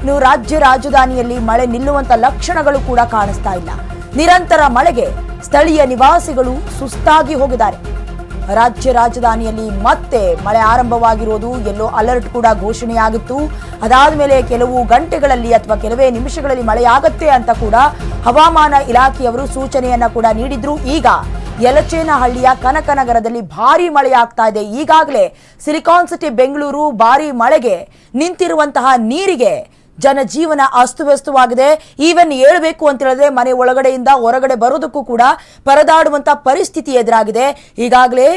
Speaker 1: ಇನ್ನು ರಾಜ್ಯ ರಾಜಧಾನಿಯಲ್ಲಿ ಮಳೆ ನಿಲ್ಲುವಂತ ಲಕ್ಷಣಗಳು ಕೂಡ ಕಾಣಿಸ್ತಾ ಇಲ್ಲ. ನಿರಂತರ ಮಳೆಗೆ ಸ್ಥಳೀಯ ನಿವಾಸಿಗಳು ಸುಸ್ತಾಗಿ ಹೋಗಿದ್ದಾರೆ. ರಾಜ್ಯ ರಾಜಧಾನಿಯಲ್ಲಿ ಮತ್ತೆ ಮಳೆ ಆರಂಭವಾಗಿರೋದು ಎಲ್ಲೋ ಅಲರ್ಟ್ ಕೂಡ ಘೋಷಣೆಯಾಗಿತ್ತು. ಅದಾದ ಮೇಲೆ ಕೆಲವು ಗಂಟೆಗಳಲ್ಲಿ ಅಥವಾ ಕೆಲವೇ ನಿಮಿಷಗಳಲ್ಲಿ ಮಳೆಯಾಗತ್ತೆ ಅಂತ ಕೂಡ ಹವಾಮಾನ ಇಲಾಖೆಯವರು ಸೂಚನೆಯನ್ನ ಕೂಡ ನೀಡಿದ್ರು. ಈಗ ಯಲಚೇನಹಳ್ಳಿಯ ಕನಕನಗರದಲ್ಲಿ ಭಾರಿ ಮಳೆಯಾಗ್ತಾ ಇದೆ. ಈಗಾಗಲೇ ಸಿಲಿಕಾನ್ ಸಿಟಿ ಬೆಂಗಳೂರು ಭಾರಿ ಮಳೆಗೆ ನಿಂತಿರುವಂತಹ ನೀರಿಗೆ ಜನಜೀವನ ಅಸ್ತವ್ಯಸ್ತವಾಗಿದೆ. ಈವನ್ ಹೇಳ್ಬೇಕು ಅಂತ ಹೇಳಿದ್ರೆ ಮನೆ ಒಳಗಡೆಯಿಂದ ಹೊರಗಡೆ ಬರೋದಕ್ಕೂ ಕೂಡ ಪರದಾಡುವಂತ ಪರಿಸ್ಥಿತಿ ಎದುರಾಗಿದೆ. ಈಗಾಗಲೇ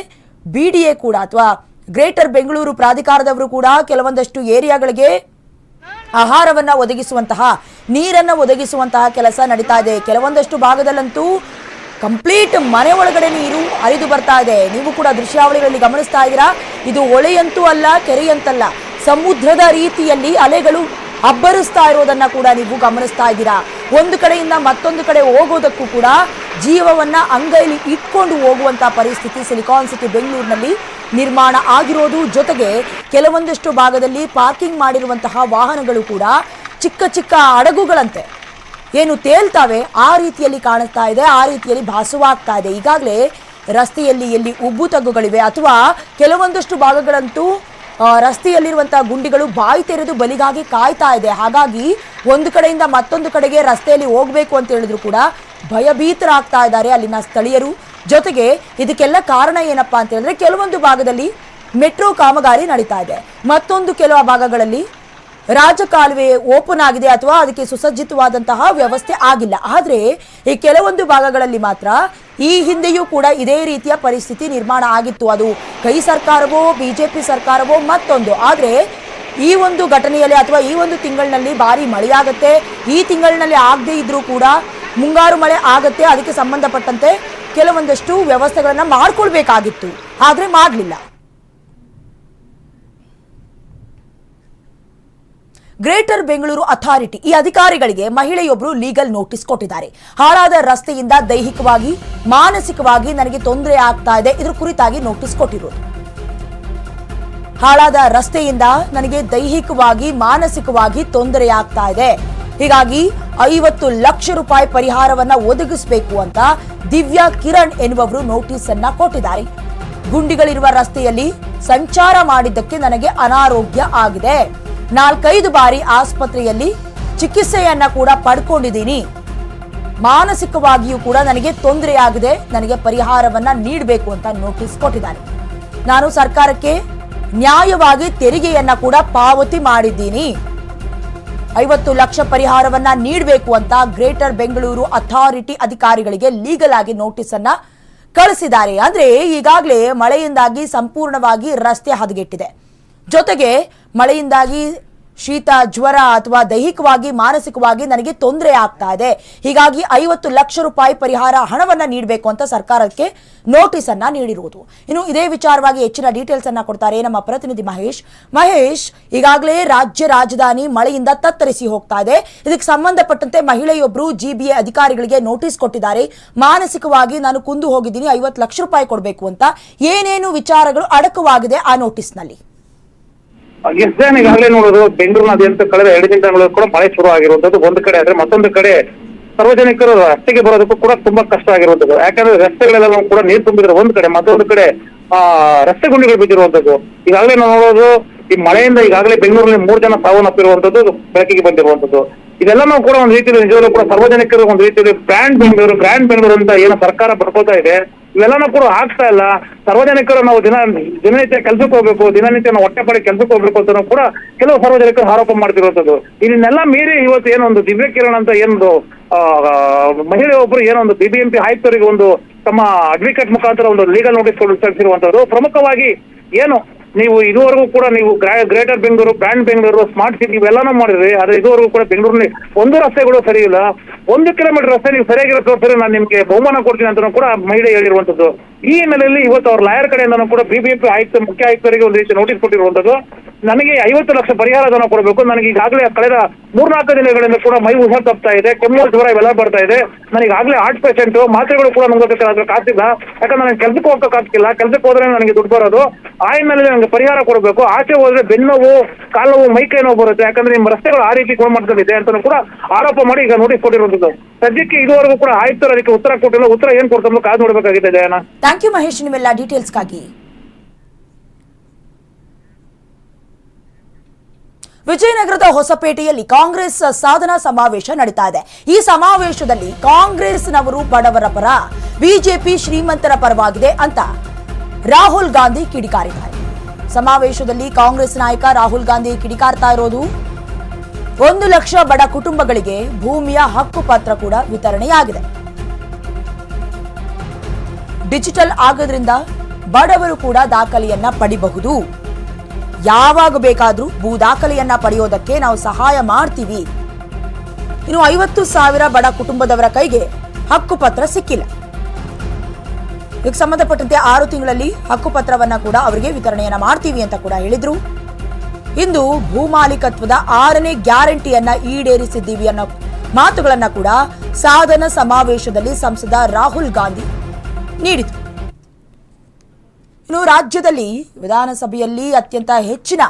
Speaker 1: ಬಿ ಡಿ ಎ ಕೂಡ ಅಥವಾ ಗ್ರೇಟರ್ ಬೆಂಗಳೂರು ಪ್ರಾಧಿಕಾರದವರು ಕೂಡ ಕೆಲವೊಂದಷ್ಟು ಏರಿಯಾಗಳಿಗೆ ಆಹಾರವನ್ನ ಒದಗಿಸುವಂತಹ, ನೀರನ್ನ ಒದಗಿಸುವಂತಹ ಕೆಲಸ ನಡೀತಾ ಇದೆ. ಕೆಲವೊಂದಷ್ಟು ಭಾಗದಲ್ಲಂತೂ ಕಂಪ್ಲೀಟ್ ಮನೆ ಒಳಗಡೆ ನೀರು ಹರಿದು ಬರ್ತಾ ಇದೆ. ನೀವು ಕೂಡ ದೃಶ್ಯಾವಳಿಗಳಲ್ಲಿ ಗಮನಿಸ್ತಾ ಇದ್ದೀರಾ? ಇದು ಹೊಳೆಯಂತೂ ಅಲ್ಲ, ಕೆರೆಯಂತಲ್ಲ. ಸಮುದ್ರದ ರೀತಿಯಲ್ಲಿ ಅಲೆಗಳು ಅಬ್ಬರಿಸ್ತಾ ಇರೋದನ್ನ ಕೂಡ ನೀವು ಗಮನಿಸ್ತಾ ಇದ್ದೀರಾ. ಒಂದು ಕಡೆಯಿಂದ ಮತ್ತೊಂದು ಕಡೆ ಹೋಗೋದಕ್ಕೂ ಕೂಡ ಜೀವವನ್ನ ಅಂಗೈಲಿ ಇಟ್ಕೊಂಡು ಹೋಗುವಂತ ಪರಿಸ್ಥಿತಿ ಸಿಲಿಕಾನ್ ಸಿಟಿ ಬೆಂಗಳೂರಿನಲ್ಲಿ ನಿರ್ಮಾಣ ಆಗಿರೋದು. ಜೊತೆಗೆ ಕೆಲವೊಂದಷ್ಟು ಭಾಗದಲ್ಲಿ ಪಾರ್ಕಿಂಗ್ ಮಾಡಿರುವಂತಹ ವಾಹನಗಳು ಕೂಡ ಚಿಕ್ಕ ಚಿಕ್ಕ ಹಡಗುಗಳಂತೆ. ಏನು ತೇಲ್ತಾವೆ? ಆ ರೀತಿಯಲ್ಲಿ ಕಾಣಿಸ್ತಾ ಇದೆ, ಆ ರೀತಿಯಲ್ಲಿ ಭಾಸವಾಗ್ತಾ ಇದೆ. ಈಗಾಗಲೇ ರಸ್ತೆಯಲ್ಲಿ ಎಲ್ಲಿ ಉಬ್ಬು ತಗ್ಗುಗಳಿವೆ ಅಥವಾ ಕೆಲವೊಂದಷ್ಟು ಭಾಗಗಳಂತೂ ರಸ್ತೆಯಲ್ಲಿರುವಂತಹ ಗುಂಡಿಗಳು ಬಾಯಿ ತೆರೆದು ಬಲಿಗಾಗಿ ಕಾಯ್ತಾ ಇದೆ. ಹಾಗಾಗಿ ಒಂದು ಕಡೆಯಿಂದ ಮತ್ತೊಂದು ಕಡೆಗೆ ರಸ್ತೆಯಲ್ಲಿ ಹೋಗ್ಬೇಕು ಅಂತ ಹೇಳಿದ್ರು ಕೂಡ ಭಯಭೀತರಾಗ್ತಾ ಇದ್ದಾರೆ ಅಲ್ಲಿನ ಸ್ಥಳೀಯರು. ಜೊತೆಗೆ ಇದಕ್ಕೆಲ್ಲ ಕಾರಣ ಏನಪ್ಪಾ ಅಂತ ಹೇಳಿದ್ರೆ ಕೆಲವೊಂದು ಭಾಗದಲ್ಲಿ ಮೆಟ್ರೋ ಕಾಮಗಾರಿ ನಡೀತಾ ಇದೆ. ಮತ್ತೊಂದು ಕೆಲವು ಭಾಗಗಳಲ್ಲಿ ರಾಜಕಾಲುವೆ ಓಪನ್ ಆಗಿದೆ ಅಥವಾ ಅದಕ್ಕೆ ಸುಸಜ್ಜಿತವಾದಂತಹ ವ್ಯವಸ್ಥೆ ಆಗಿಲ್ಲ. ಆದರೆ ಈ ಕೆಲವೊಂದು ಭಾಗಗಳಲ್ಲಿ ಮಾತ್ರ ಈ ಹಿಂದೆಯೂ ಕೂಡ ಇದೇ ರೀತಿಯ ಪರಿಸ್ಥಿತಿ ನಿರ್ಮಾಣ ಆಗಿತ್ತು. ಅದು ಕೈ ಸರ್ಕಾರವೋ, ಬಿಜೆಪಿ ಸರ್ಕಾರವೋ ಮತ್ತೊಂದು. ಆದರೆ ಈ ಒಂದು ಘಟನೆಯಲ್ಲಿ ಅಥವಾ ಈ ಒಂದು ತಿಂಗಳಿನಲ್ಲಿ ಭಾರಿ ಮಳೆಯಾಗತ್ತೆ. ಈ ತಿಂಗಳಿನಲ್ಲಿ ಆಗದೇ ಇದ್ರೂ ಕೂಡ ಮುಂಗಾರು ಮಳೆ ಆಗತ್ತೆ. ಅದಕ್ಕೆ ಸಂಬಂಧಪಟ್ಟಂತೆ ಕೆಲವೊಂದಷ್ಟು ವ್ಯವಸ್ಥೆಗಳನ್ನು ಮಾಡಿಕೊಳ್ಬೇಕಾಗಿತ್ತು. ಆದರೆ ಮಾಡಲಿಲ್ಲ. ಗ್ರೇಟರ್ ಬೆಂಗಳೂರು ಅಥಾರಿಟಿ ಈ ಅಧಿಕಾರಿಗಳಿಗೆ ಮಹಿಳೆಯೊಬ್ಬರು ಲೀಗಲ್ ನೋಟಿಸ್ ಕೊಟ್ಟಿದ್ದಾರೆ. ಹಾಳಾದ ರಸ್ತೆಯಿಂದ ದೈಹಿಕವಾಗಿ, ಮಾನಸಿಕವಾಗಿ ನನಗೆ ತೊಂದರೆ ಆಗ್ತಾ ಇದೆ. ಇದರ ಕುರಿತಾಗಿ ನೋಟಿಸ್ ಕೊಟ್ಟಿರೋದು. ಹಾಳಾದ ರಸ್ತೆಯಿಂದ ನನಗೆ ದೈಹಿಕವಾಗಿ, ಮಾನಸಿಕವಾಗಿ ತೊಂದರೆ ಆಗ್ತಾ ಇದೆ. ಹೀಗಾಗಿ ಐವತ್ತು ಲಕ್ಷ ರೂಪಾಯಿ ಪರಿಹಾರವನ್ನ ಒದಗಿಸಬೇಕು ಅಂತ ದಿವ್ಯಾ ಕಿರಣ್ ಎನ್ನುವವರು ನೋಟಿಸ್ ಅನ್ನ ಕೊಟ್ಟಿದ್ದಾರೆ. ಗುಂಡಿಗಳಿರುವ ರಸ್ತೆಯಲ್ಲಿ ಸಂಚಾರ ಮಾಡಿದ್ದಕ್ಕೆ ನನಗೆ ಅನಾರೋಗ್ಯ ಆಗಿದೆ. ನಾಲ್ಕೈದು ಬಾರಿ ಆಸ್ಪತ್ರೆಯಲ್ಲಿ ಚಿಕಿತ್ಸೆಯನ್ನ ಕೂಡ ಪಡ್ಕೊಂಡಿದ್ದೀನಿ. ಮಾನಸಿಕವಾಗಿಯೂ ಕೂಡ ನನಗೆ ತೊಂದರೆ ಆಗದೆ ನನಗೆ ಪರಿಹಾರವನ್ನ ನೀಡಬೇಕು ಅಂತ ನೋಟಿಸ್ ಕೊಟ್ಟಿದ್ದಾರೆ. ನಾನು ಸರ್ಕಾರಕ್ಕೆ ನ್ಯಾಯವಾಗಿ ತೆರಿಗೆಯನ್ನ ಕೂಡ ಪಾವತಿ ಮಾಡಿದ್ದೀನಿ. ಐವತ್ತು ಲಕ್ಷ ಪರಿಹಾರವನ್ನ ನೀಡಬೇಕು ಅಂತ ಗ್ರೇಟರ್ ಬೆಂಗಳೂರು ಅಥಾರಿಟಿ ಅಧಿಕಾರಿಗಳಿಗೆ ಲೀಗಲ್ ಆಗಿ ನೋಟಿಸ್ ಅನ್ನ ಕಳಿಸಿದ್ದಾರೆ. ಅಂದ್ರೆ ಈಗಾಗಲೇ ಮಳೆಯಿಂದಾಗಿ ಸಂಪೂರ್ಣವಾಗಿ ರಸ್ತೆ ಹದಗೆಟ್ಟಿದೆ. ಜೊತೆಗೆ ಮಳೆಯಿಂದಾಗಿ ಶೀತ, ಜ್ವರ ಅಥವಾ ದೈಹಿಕವಾಗಿ, ಮಾನಸಿಕವಾಗಿ ನನಗೆ ತೊಂದರೆ ಆಗ್ತಾ ಇದೆ. ಹೀಗಾಗಿ ಐವತ್ತು ಲಕ್ಷ ರೂಪಾಯಿ ಪರಿಹಾರ ಹಣವನ್ನು ನೀಡಬೇಕು ಅಂತ ಸರ್ಕಾರಕ್ಕೆ ನೋಟಿಸ್ ಅನ್ನ ನೀಡಿರುವುದು. ಇನ್ನು ಇದೇ ವಿಚಾರವಾಗಿ ಹೆಚ್ಚಿನ ಡೀಟೇಲ್ಸ್ ಅನ್ನ ಕೊಡ್ತಾರೆ ನಮ್ಮ ಪ್ರತಿನಿಧಿ ಮಹೇಶ್. ಮಹೇಶ್, ಈಗಾಗಲೇ ರಾಜ್ಯ ರಾಜಧಾನಿ ಮಳೆಯಿಂದ ತತ್ತರಿಸಿ ಹೋಗ್ತಾ ಇದೆ. ಇದಕ್ಕೆ ಸಂಬಂಧಪಟ್ಟಂತೆ ಮಹಿಳೆಯೊಬ್ಬರು ಜಿಬಿಎ ಅಧಿಕಾರಿಗಳಿಗೆ ನೋಟಿಸ್ ಕೊಟ್ಟಿದ್ದಾರೆ. ಮಾನಸಿಕವಾಗಿ ನಾನು ಕುಂದು ಹೋಗಿದ್ದೀನಿ, ಐವತ್ತು ಲಕ್ಷ ರೂಪಾಯಿ ಕೊಡಬೇಕು ಅಂತ. ಏನೇನು ವಿಚಾರಗಳು ಅಡಕವಾಗಿದೆ ಆ ನೋಟಿಸ್ನಲ್ಲಿ
Speaker 7: ಎಷ್ಟು ಜನ ಈಗಾಗಲೇ ನೋಡೋದು ಬೆಂಗಳೂರಿನಾದ್ಯಂತ ಕಳೆದ ಎರಡು ದಿನಗಳು ಕೂಡ ಮಳೆ ಶುರು ಆಗಿರುವಂತದ್ದು ಒಂದು ಕಡೆ ಆದ್ರೆ ಮತ್ತೊಂದು ಕಡೆ ಸಾರ್ವಜನಿಕರು ರಸ್ತೆಗೆ ಬರೋದಕ್ಕೂ ಕೂಡ ತುಂಬಾ ಕಷ್ಟ ಆಗಿರುವಂತದ್ದು ಯಾಕಂದ್ರೆ ರಸ್ತೆಗಳೆಲ್ಲ ಕೂಡ ನೀರು ತುಂಬಿದ್ರೆ ಒಂದ್ ಕಡೆ, ಮತ್ತೊಂದು ಕಡೆ, ಆ, ರಸ್ತೆ ಗುಂಡಿಗಳು ಬಿದ್ದಿರುವಂತದ್ದು ಈಗಾಗಲೇ ನಾವು ನೋಡೋದು, ಈ ಮಳೆಯಿಂದ ಈಗಾಗಲೇ ಬೆಂಗಳೂರಲ್ಲಿ ಮೂರು ಜನ ಸಾವನ್ನಪ್ಪಿರುವಂತದ್ದು ಬೆಳಕಿಗೆ ಬಂದಿರುವಂತದ್ದು ಇದೆಲ್ಲನೂ ಕೂಡ ಒಂದು ರೀತಿಯಲ್ಲಿ ನಿಜವಾಗ್ಲೂ ಕೂಡ ಸಾರ್ವಜನಿಕರು ಒಂದು ರೀತಿಯಲ್ಲಿ ಬ್ರ್ಯಾಂಡ್ ಬೆಂಗಳೂರು ಗ್ರ್ಯಾಂಡ್ ಬೆಂಗಳೂರು ಅಂತ ಏನೋ ಸರ್ಕಾರ ಬರ್ಕೋತಾ ಇದೆ. ಇವೆಲ್ಲನೂ ಕೂಡ ಆಗ್ತಾ ಇಲ್ಲ. ಸಾರ್ವಜನಿಕರು ನಾವು ದಿನ ದಿನನಿತ್ಯ ಕೆಲ್ಸಕ್ಕೆ ಹೋಗ್ಬೇಕು ದಿನನಿತ್ಯ ನಾವು ಹೊಟ್ಟೆ ಪಡೆ ಕೆಲ್ಸಕ್ಕೆ ಹೋಗ್ಬೇಕು ಅಂತ ಕೂಡ ಕೆಲವು ಸಾರ್ವಜನಿಕರು ಆರೋಪ ಮಾಡ್ತಿರುವಂತದ್ದು. ಇದನ್ನೆಲ್ಲ ಮೀರಿ ಇವತ್ತು ಏನೊಂದು ದಿವ್ಯ ಕಿರಣ ಅಂತ ಏನೊಂದು ಮಹಿಳೆ ಒಬ್ಬರು ಏನೋ ಒಂದು ಬಿಬಿಎಂಪಿ ಆಯುಕ್ತರಿಗೆ ಒಂದು ತಮ್ಮ ಅಡ್ವೊಕೇಟ್ ಮುಖಾಂತರ ಒಂದು ಲೀಗಲ್ ನೋಟಿಸ್ ಕೊಡಿಸಿರುವಂತದ್ದು ಪ್ರಮುಖವಾಗಿ ಏನು ನೀವು ಇದುವರೆಗೂ ಕೂಡ ನೀವು greater Bengaluru brand Bengaluru smart city ಇವೆಲ್ಲಾನು ಮಾಡಿದ್ರಿ, ಆದ್ರೆ ಇದುವರೆಗೂ ಕೂಡ ಬೆಂಗಳೂರಿನಲ್ಲಿ ಒಂದು ರಸ್ತೆಗಳು ಸರಿ ಇಲ್ಲ. ಒಂದು ಕಿಲೋಮೀಟರ್ ರಸ್ತೆ ನೀವು ಸರಿಯಾಗಿರೋ ತೋರಿಸಿದ್ರೆ ನಾನು ನಿಮ್ಗೆ ಬಹುಮಾನ ಕೊಡ್ತೀನಿ ಅಂತ ಕೂಡ ಮಹಿಳೆ ಹೇಳಿರುವಂತದ್ದು. ಈ ಹಿನ್ನೆಲೆಯಲ್ಲಿ ಇವತ್ತು ಅವ್ರ ಲಾಯರ್ ಕಡೆಯಿಂದ ಕೂಡ ಬಿಬಿಎಂಪಿ ಆಯುಕ್ತ, ಮುಖ್ಯ ಆಯುಕ್ತರಿಗೆ ಒಂದು ರೀತಿ ನೋಟಿಸ್ ಕೊಟ್ಟಿರುವಂತದ್ದು. ನನಗೆ ಐವತ್ತು ಲಕ್ಷ ಪರಿಹಾರ ಧನ ಕೊಡಬೇಕು. ನನಗೆ ಈಗಾಗಲೇ ಕಳೆದ ಮೂರ್ನಾಲ್ಕು ದಿನಗಳಿಂದ ಕೂಡ ಮೈ ಉಸಿರು ತಪ್ತಾ ಇದೆ. ಕೆಮ್ಮು ಜ್ವರ ಇವೆಲ್ಲ ಬರ್ತಾ ಇದೆ. ನನಗೆ ಈಗಾಗಲೇ ಹಾರ್ಟ್ ಪೇಷಂಟ್ ಮಾತ್ರೆಗಳು ಕೂಡ ನಂಗೆ ಕಾಸಿಲ್ಲ. ಯಾಕಂದ್ರೆ ನನಗೆ ಕೆಲ್ಸಕ್ಕೆ ಹೋಗಕ್ಕಾಗ್ತಿಲ್ಲ ಕೆಲ್ಸಕ್ಕೆ ಹೋದ್ರೆ ನನಗೆ ದುಡ್ಡು ಬರೋದು. ಆ ಮೇಲೆ ನನಗೆ ಪರಿಹಾರ ಕೊಡಬೇಕು. ಆಚೆ ಹೋದ್ರೆ ಬೆನ್ನೋವು ಕಾಲವು ಮೈಕೈ ನೋವು ಬರುತ್ತೆ. ಯಾಕಂದ್ರೆ ನಿಮ್ಮ ರಸ್ತೆಗಳು ಆ ರೀತಿ ಗುಣಮಟ್ಟದಲ್ಲಿದೆ ಅಂತ ಕೂಡ ಆರೋಪ ಮಾಡಿ ಈಗ ನೋಟಿಸ್ ಕೊಟ್ಟಿರುವಂತದ್ದು ಸದ್ಯಕ್ಕೆ ಇದುವರೆಗೂ ಕೂಡ ಆಯುಕ್ತರು ಅದಕ್ಕೆ ಉತ್ತರ ಕೊಟ್ಟಿಲ್ಲ. ಉತ್ತರ ಏನ್ ಕೊಡ್ತಾರೆ ಕಾದು ನೋಡಬೇಕಾಗಿದೆ ಜಯನ
Speaker 1: ಥ್ಯಾಂಕ್ ಯು ಮಹೇಶ್. ನಿಮ್ಮೆಲ್ಲ ಡೀಟೇಲ್ಸ್ಗಾಗಿ ವಿಜಯನಗರದ ಹೊಸಪೇಟೆಯಲ್ಲಿ ಕಾಂಗ್ರೆಸ್ ಸಾಧನಾ ಸಮಾವೇಶ ನಡೀತಾ ಇದೆ. ಈ ಸಮಾವೇಶದಲ್ಲಿ ಕಾಂಗ್ರೆಸ್ನವರು ಬಡವರ ಪರ, ಬಿಜೆಪಿ ಶ್ರೀಮಂತರ ಪರವಾಗಿದೆ ಅಂತ ರಾಹುಲ್ ಗಾಂಧಿ ಕಿಡಿಕಾರಿದ್ದಾರೆ. ಸಮಾವೇಶದಲ್ಲಿ ಕಾಂಗ್ರೆಸ್ ನಾಯಕ ರಾಹುಲ್ ಗಾಂಧಿ ಕಿಡಿಕಾರ್ತಾ ಇರೋದು ಒಂದು ಲಕ್ಷ ಬಡ ಕುಟುಂಬಗಳಿಗೆ ಭೂಮಿಯ ಹಕ್ಕು ಪತ್ರ ಕೂಡ ವಿತರಣೆಯಾಗಿದೆ. ಡಿಜಿಟಲ್ ಆಗೋದ್ರಿಂದ ಬಡವರು ಕೂಡ ದಾಖಲೆಯನ್ನ ಪಡಿಬಹುದು. ಯಾವಾಗ ಬೇಕಾದರೂ ಭೂ ದಾಖಲೆಯನ್ನ ಪಡೆಯೋದಕ್ಕೆ ನಾವು ಸಹಾಯ ಮಾಡ್ತೀವಿ. ಇನ್ನು ಐವತ್ತು ಸಾವಿರ ಬಡ ಕುಟುಂಬದವರ ಕೈಗೆ ಹಕ್ಕುಪತ್ರ ಸಿಕ್ಕಿಲ್ಲ. ಇದಕ್ಕೆ ಸಂಬಂಧಪಟ್ಟಂತೆ ಆರು ತಿಂಗಳಲ್ಲಿ ಹಕ್ಕುಪತ್ರವನ್ನ ಕೂಡ ಅವರಿಗೆ ವಿತರಣೆಯನ್ನ ಮಾಡ್ತೀವಿ ಅಂತ ಕೂಡ ಹೇಳಿದ್ರು. ಇಂದು ಭೂಮಾಲೀಕತ್ವದ ಆರನೇ ಗ್ಯಾರಂಟಿಯನ್ನ ಈಡೇರಿಸಿದ್ದೀವಿ ಅನ್ನೋ ಮಾತುಗಳನ್ನ ಕೂಡ ಸಾಧನ ಸಮಾವೇಶದಲ್ಲಿ ಸಂಸದ ರಾಹುಲ್ ಗಾಂಧಿ ನೀಡಿತು ಇನ್ನು ರಾಜ್ಯದಲ್ಲಿ ವಿಧಾನಸಭೆಯಲ್ಲಿ ಅತ್ಯಂತ ಹೆಚ್ಚಿನ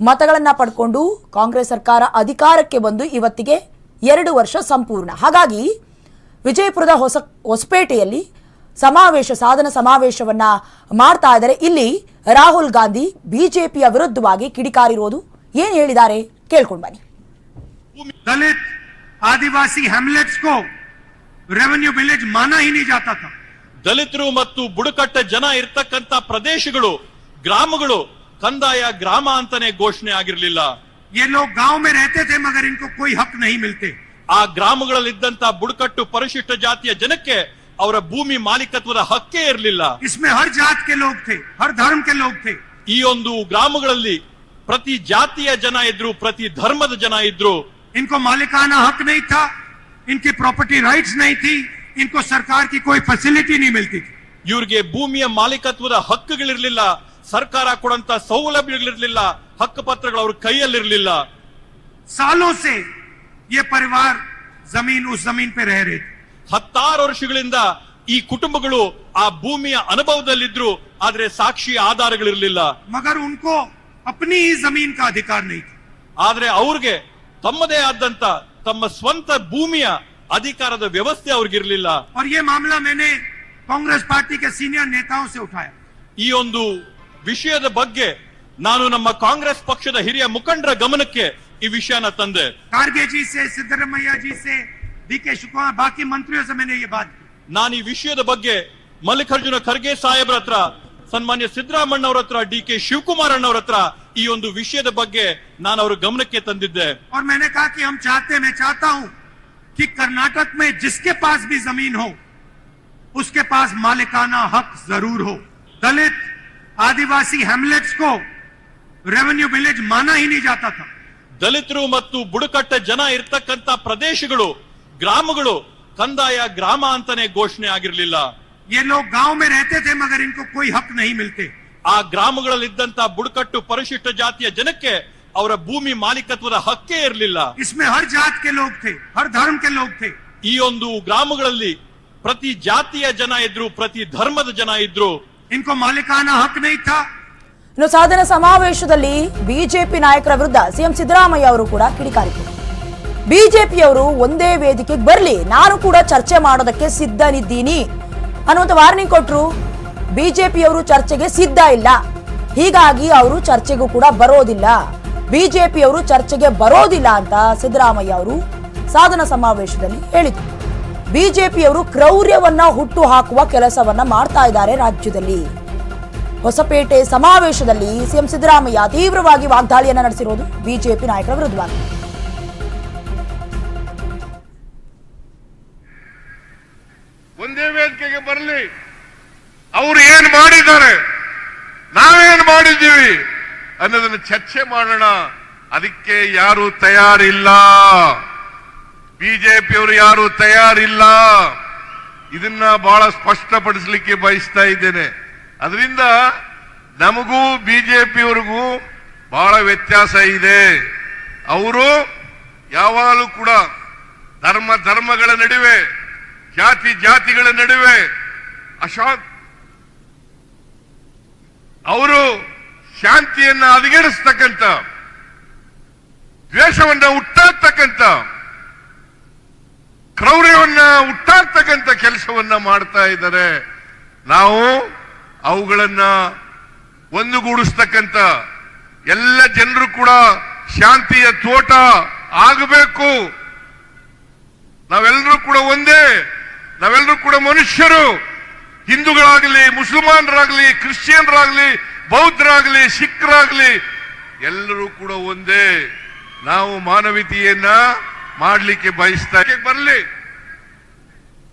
Speaker 1: ಮತಗಳನ್ನ ಪಡ್ಕೊಂಡು ಕಾಂಗ್ರೆಸ್ ಸರ್ಕಾರ ಅಧಿಕಾರಕ್ಕೆ ಬಂದು ಇವತ್ತಿಗೆ ಎರಡು ವರ್ಷ ಸಂಪೂರ್ಣ ಹಾಗಾಗಿ ವಿಜಯಪುರದ ಹೊಸ ಹೊಸಪೇಟೆಯಲ್ಲಿ ಸಮಾವೇಶ ಸಾಧನ ಸಮಾವೇಶವನ್ನ ಮಾಡ್ತಾ ಇದ್ದಾರೆ ಇಲ್ಲಿ ರಾಹುಲ್ ಗಾಂಧಿ ಬಿಜೆಪಿಯ ವಿರುದ್ಧವಾಗಿ ಕಿಡಿಕಾರಿರೋದು ಏನ್ ಹೇಳಿದ್ದಾರೆ ಕೇಳ್ಕೊಂಡು ಬನ್ನಿ
Speaker 8: दलित आदिवासी हेमलेट्स को रेवेन्यू विलेज माना ही नहीं जाता था
Speaker 4: ದಲಿತರು ಮತ್ತು ಬುಡಕಟ್ಟ ಜನ ಇರ್ತಕ್ಕಂಥ ಪ್ರದೇಶಗಳು ಗ್ರಾಮಗಳು ಕಂದಾಯ ಗ್ರಾಮ ಅಂತಾನೆ ಘೋಷಣೆ ಆಗಿರಲಿಲ್ಲ. ಆ ಗ್ರಾಮಗಳಲ್ಲಿ ಇದ್ದಂತ ಬುಡಕಟ್ಟು ಪರಿಶಿಷ್ಟ ಜಾತಿಯ ಜನಕ್ಕೆ ಅವರ ಭೂಮಿ ಮಾಲೀಕತ್ವದ ಹಕ್ಕೇ ಇರಲಿಲ್ಲ.
Speaker 8: ಹರ್ ಜಾತ್ ಕೆ ಲೋಗ್ ಥೆ ಹರ್ ಧರ್ಮ ಕೆ ಲೋಗ್ ಥೆ
Speaker 4: ಈ ಒಂದು ಗ್ರಾಮಗಳಲ್ಲಿ ಪ್ರತಿ ಜಾತಿಯ ಜನ ಇದ್ರು ಪ್ರತಿ ಧರ್ಮದ ಜನ ಇದ್ರು.
Speaker 8: ಇನ್ಕೋ ಮಾಲೀಕಾನ ಹಕ್ ನೈ ಇನ್ಕಿ ಪ್ರಾಪರ್ಟಿ ರೈಟ್ಸ್ ನೈ ಥಿ इनको सरकार की कोई फैसिलिटी नहीं मिलती थी
Speaker 4: ಇವ್ರಿಗೆ ಭೂಮಿಯ ಮಾಲೀಕತ್ವದ ಹಕ್ಕುಗಳಿರ್ಲಿಲ್ಲ ಸರ್ಕಾರ ಕೊಡಂತ ಸೌಲಭ್ಯಗಳಿರ್ಲಿಲ್ಲ ಹಕ್ಕು ಪತ್ರಗಳು ಅವ್ರ ಕೈಯಲ್ಲಿರ್ಲಿಲ್ಲ
Speaker 8: सालों से ये परिवार जमीन उस जमीन पे रह रहे थे
Speaker 4: ಹತ್ತಾರು ವರ್ಷಗಳಿಂದ ಈ ಕುಟುಂಬಗಳು ಆ ಭೂಮಿಯ ಅನುಭವದಲ್ಲಿದ್ರು ಆದ್ರೆ ಸಾಕ್ಷಿ ಆಧಾರಗಳಿರ್ಲಿಲ್ಲ
Speaker 8: मगर उनको अपनी ही जमीन का अधिकार नहीं था
Speaker 4: ಆದ್ರೆ ಅವ್ರಿಗೆ ತಮ್ಮದೇ ಆದಂತ ತಮ್ಮ ಸ್ವಂತ ಭೂಮಿಯ ಅಧಿಕಾರದ ವ್ಯವಸ್ಥೆ ಅವ್ರಿಗಿರ್ಲಿಲ್ಲ
Speaker 8: और ये मामला मैंने कांग्रेस पार्टी के सीनियर नेताओं से उठाया
Speaker 4: ಈ ಒಂದು ವಿಷಯದ ಬಗ್ಗೆ ನಾನು ನಮ್ಮ ಕಾಂಗ್ರೆಸ್ ಪಕ್ಷದ ಹಿರಿಯ ಮುಖಂಡರ ಗಮನಕ್ಕೆ ಈ ವಿಷಯನ ತಂದೆ
Speaker 8: खारगे जी से सिद्धरमैया जी से डी के शुक्ला बाकी मंत्रियों से मैंने ये बात की
Speaker 4: ನಾನು ಈ ವಿಷಯದ ಬಗ್ಗೆ ಮಲ್ಲಿಕಾರ್ಜುನ ಖರ್ಗೆ ಸಾಹೇಬ್ರ ಹತ್ರ ಸನ್ಮಾನ್ಯ ಸಿದ್ದರಾಮಣ್ಣ ಅವ್ರ ಹತ್ರ ಡಿ ಕೆ ಶಿವಕುಮಾರ್ ಅಣ್ಣವ್ರ ಹತ್ರ ಈ ಒಂದು ವಿಷಯದ ಬಗ್ಗೆ ನಾನು ಅವರ ಗಮನಕ್ಕೆ ತಂದಿದ್ದೆ
Speaker 8: और मैंने कहा कि हम चाहते मैं चाहता हूं कि कर्नाटक में जिसके पास भी जमीन हो उसके पास मालिकाना हक जरूर हो दलित आदिवासी हेमलेट्स को रेवेन्यू विलेज माना ही नहीं जाता था
Speaker 4: ದಲಿತರು ಮತ್ತು ಬುಡಕಟ್ಟ ಜನ ಇರ್ತಕ್ಕಂತ ಪ್ರದೇಶಗಳು ಗ್ರಾಮಗಳು ಕಂದಾಯ ಗ್ರಾಮ ಅಂತಾನೆ ಘೋಷಣೆ ಆಗಿರ್ಲಿಲ್ಲ
Speaker 8: ये लोग गांव में रहते थे मगर इनको कोई हक नहीं मिलते
Speaker 4: ಆ ಗ್ರಾಮಗಳಲ್ಲಿದ್ದಂತ ಬುಡಕಟ್ಟು ಪರಿಶಿಷ್ಟ ಜಾತಿಯ ಜನಕ್ಕೆ ಅವರ ಭೂಮಿ ಮಾಲೀಕತ್ವದ ಹಕ್ಕೇ ಇರಲಿಲ್ಲ
Speaker 8: इसमें हर जात के लोग थे हर धर्म के लोग थे
Speaker 4: ಈ ಒಂದು ಗ್ರಾಮಗಳಲ್ಲಿ ಪ್ರತಿ ಜಾತಿಯ ಜನ ಇದ್ರು ಪ್ರತಿ ಧರ್ಮದ ಜನ ಇದ್ರು
Speaker 8: इनको मालिकाना हक नहीं था
Speaker 1: ಇನ್ನು ಸಾಧನ ಸಮಾವೇಶದಲ್ಲಿ ಬಿಜೆಪಿ ನಾಯಕರ ವಿರುದ್ಧ ಸಿಎಂ ಸಿದ್ದರಾಮಯ್ಯ ಅವರು ಕೂಡ ಕಿಡಿಕಾರಿದರು ಬಿಜೆಪಿಯವರು ಒಂದೇ ವೇದಿಕೆಗೆ ಬರಲಿ ನಾನು ಕೂಡ ಚರ್ಚೆ ಮಾಡೋದಕ್ಕೆ ಸಿದ್ಧನಿದ್ದೀನಿ ಅನ್ನುವಂಥ ವಾರ್ನಿಂಗ್ ಕೊಟ್ರು ಬಿಜೆಪಿಯವರು ಚರ್ಚೆಗೆ ಸಿದ್ಧ ಇಲ್ಲ ಹೀಗಾಗಿ ಅವರು ಚರ್ಚೆಗೂ ಕೂಡ ಬರೋದಿಲ್ಲ ಬಿಜೆಪಿಯವರು ಚರ್ಚೆಗೆ ಬರೋದಿಲ್ಲ ಅಂತ ಸಿದ್ದರಾಮಯ್ಯ ಅವರು ಸಾಧನ ಸಮಾವೇಶದಲ್ಲಿ ಹೇಳಿದರು. ಬಿಜೆಪಿಯವರು ಕ್ರೌರ್ಯವನ್ನ ಹುಟ್ಟು ಹಾಕುವ ಕೆಲಸವನ್ನ ಮಾಡ್ತಾ ಇದ್ದಾರೆ ರಾಜ್ಯದಲ್ಲಿ. ಹೊಸಪೇಟೆ ಸಮಾವೇಶದಲ್ಲಿ ಸಿಎಂ ಸಿದ್ದರಾಮಯ್ಯ ತೀವ್ರವಾಗಿ ವಾಗ್ದಾಳಿಯನ್ನ ನಡೆಸಿರೋದು ಬಿಜೆಪಿ ನಾಯಕರ ವಿರುದ್ಧವಾಗಿ.
Speaker 9: ಒಂದೇ ವೇದಿಕೆಗೆ ಬರಲಿ. ಅವರು ಏನ್ ಮಾಡಿದ್ದಾರೆ? ನಾವೇನ್ ಮಾಡಿದ್ದೀವಿ? ಅನ್ನೋದನ್ನ ಚರ್ಚೆ ಮಾಡೋಣ. ಅದಕ್ಕೆ ಯಾರು ತಯಾರಿಲ್ಲ. ಬಿಜೆಪಿಯವರು ಯಾರು ತಯಾರಿಲ್ಲ. ಇದನ್ನ ಬಹಳ ಸ್ಪಷ್ಟಪಡಿಸಲಿಕ್ಕೆ ಬಯಸ್ತಾ ಇದ್ದೇನೆ. ಅದರಿಂದ ನಮಗೂ ಬಿಜೆಪಿಯವರಿಗೂ ಬಹಳ ವ್ಯತ್ಯಾಸ ಇದೆ. ಅವರು ಯಾವಾಗಲೂ ಕೂಡ ಧರ್ಮ, ಧರ್ಮಗಳ ನಡುವೆ, ಜಾತಿ, ಜಾತಿಗಳ ನಡುವೆ ಅಶಾಂತ ಅವರು ಶಾಂತಿಯನ್ನ ಹದಗೆಡಿಸ್ತಕ್ಕಂಥ, ದ್ವೇಷವನ್ನ ಹುಟ್ಟಾಡ್ತಕ್ಕಂಥ, ಕ್ರೌರ್ಯವನ್ನ ಹುಟ್ಟಾಕ್ತಕ್ಕಂಥ ಕೆಲಸವನ್ನ ಮಾಡ್ತಾ ಇದ್ದಾರೆ. ನಾವು ಅವುಗಳನ್ನ ಒಂದುಗೂಡಿಸ್ತಕ್ಕಂಥ ಎಲ್ಲ ಜನರು ಕೂಡ ಶಾಂತಿಯ ತೋಟ ಆಗಬೇಕು. ನಾವೆಲ್ಲರೂ ಕೂಡ ಒಂದೇ, ನಾವೆಲ್ಲರೂ ಕೂಡ ಮನುಷ್ಯರು. ಹಿಂದೂಗಳಾಗಲಿ, ಮುಸಲ್ಮಾನರಾಗಲಿ, ಕ್ರಿಶ್ಚಿಯನ್ರಾಗಲಿ ಬೌದ್ಧರಾಗಲಿ ಸಿಖ್ರಾಗಲಿ ಎಲ್ಲರೂ ಕೂಡ ಒಂದೇ. ನಾವು ಮಾನವೀಯತೆಯನ್ನ ಮಾಡಲಿಕ್ಕೆ ಬಯಸ್ತಾ ಬರಲಿ.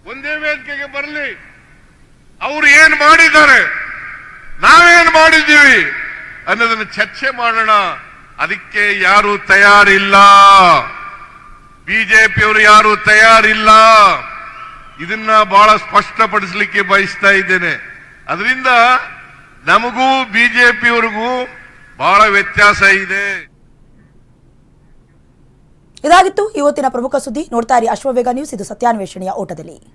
Speaker 9: ಒಂದೇ ವೇದಿಕೆಗೆ ಬರಲಿ. ಅವರು ಏನ್ ಮಾಡಿದ್ದಾರೆ? ನಾವೇನ್ ಮಾಡಿದ್ದೀವಿ? ಅನ್ನೋದನ್ನ ಚರ್ಚೆ ಮಾಡೋಣ. ಅದಕ್ಕೆ ಯಾರು ತಯಾರಿಲ್ಲ. ಬಿಜೆಪಿಯವರು ಯಾರು ತಯಾರಿಲ್ಲ. ಇದನ್ನ ಬಹಳ ಸ್ಪಷ್ಟಪಡಿಸಲಿಕ್ಕೆ ಬಯಸ್ತಾ ಇದ್ದೇನೆ. ಅದರಿಂದ ನಮಗೂ ಬಿಜೆಪಿಯವರಿಗೂ ಬಹಳ ವ್ಯತ್ಯಾಸ ಇದೆ.
Speaker 1: ಇದಾಗಿತ್ತು ಇವತ್ತಿನ ಪ್ರಮುಖ ಸುದ್ದಿ. ನೋಡ್ತಾ ಇರಿ ಅಶ್ವವೇಗ ನ್ಯೂಸ್. ಇದು ಸತ್ಯಾನ್ವೇಷಣೆಯ ಓಟದಲ್ಲಿ.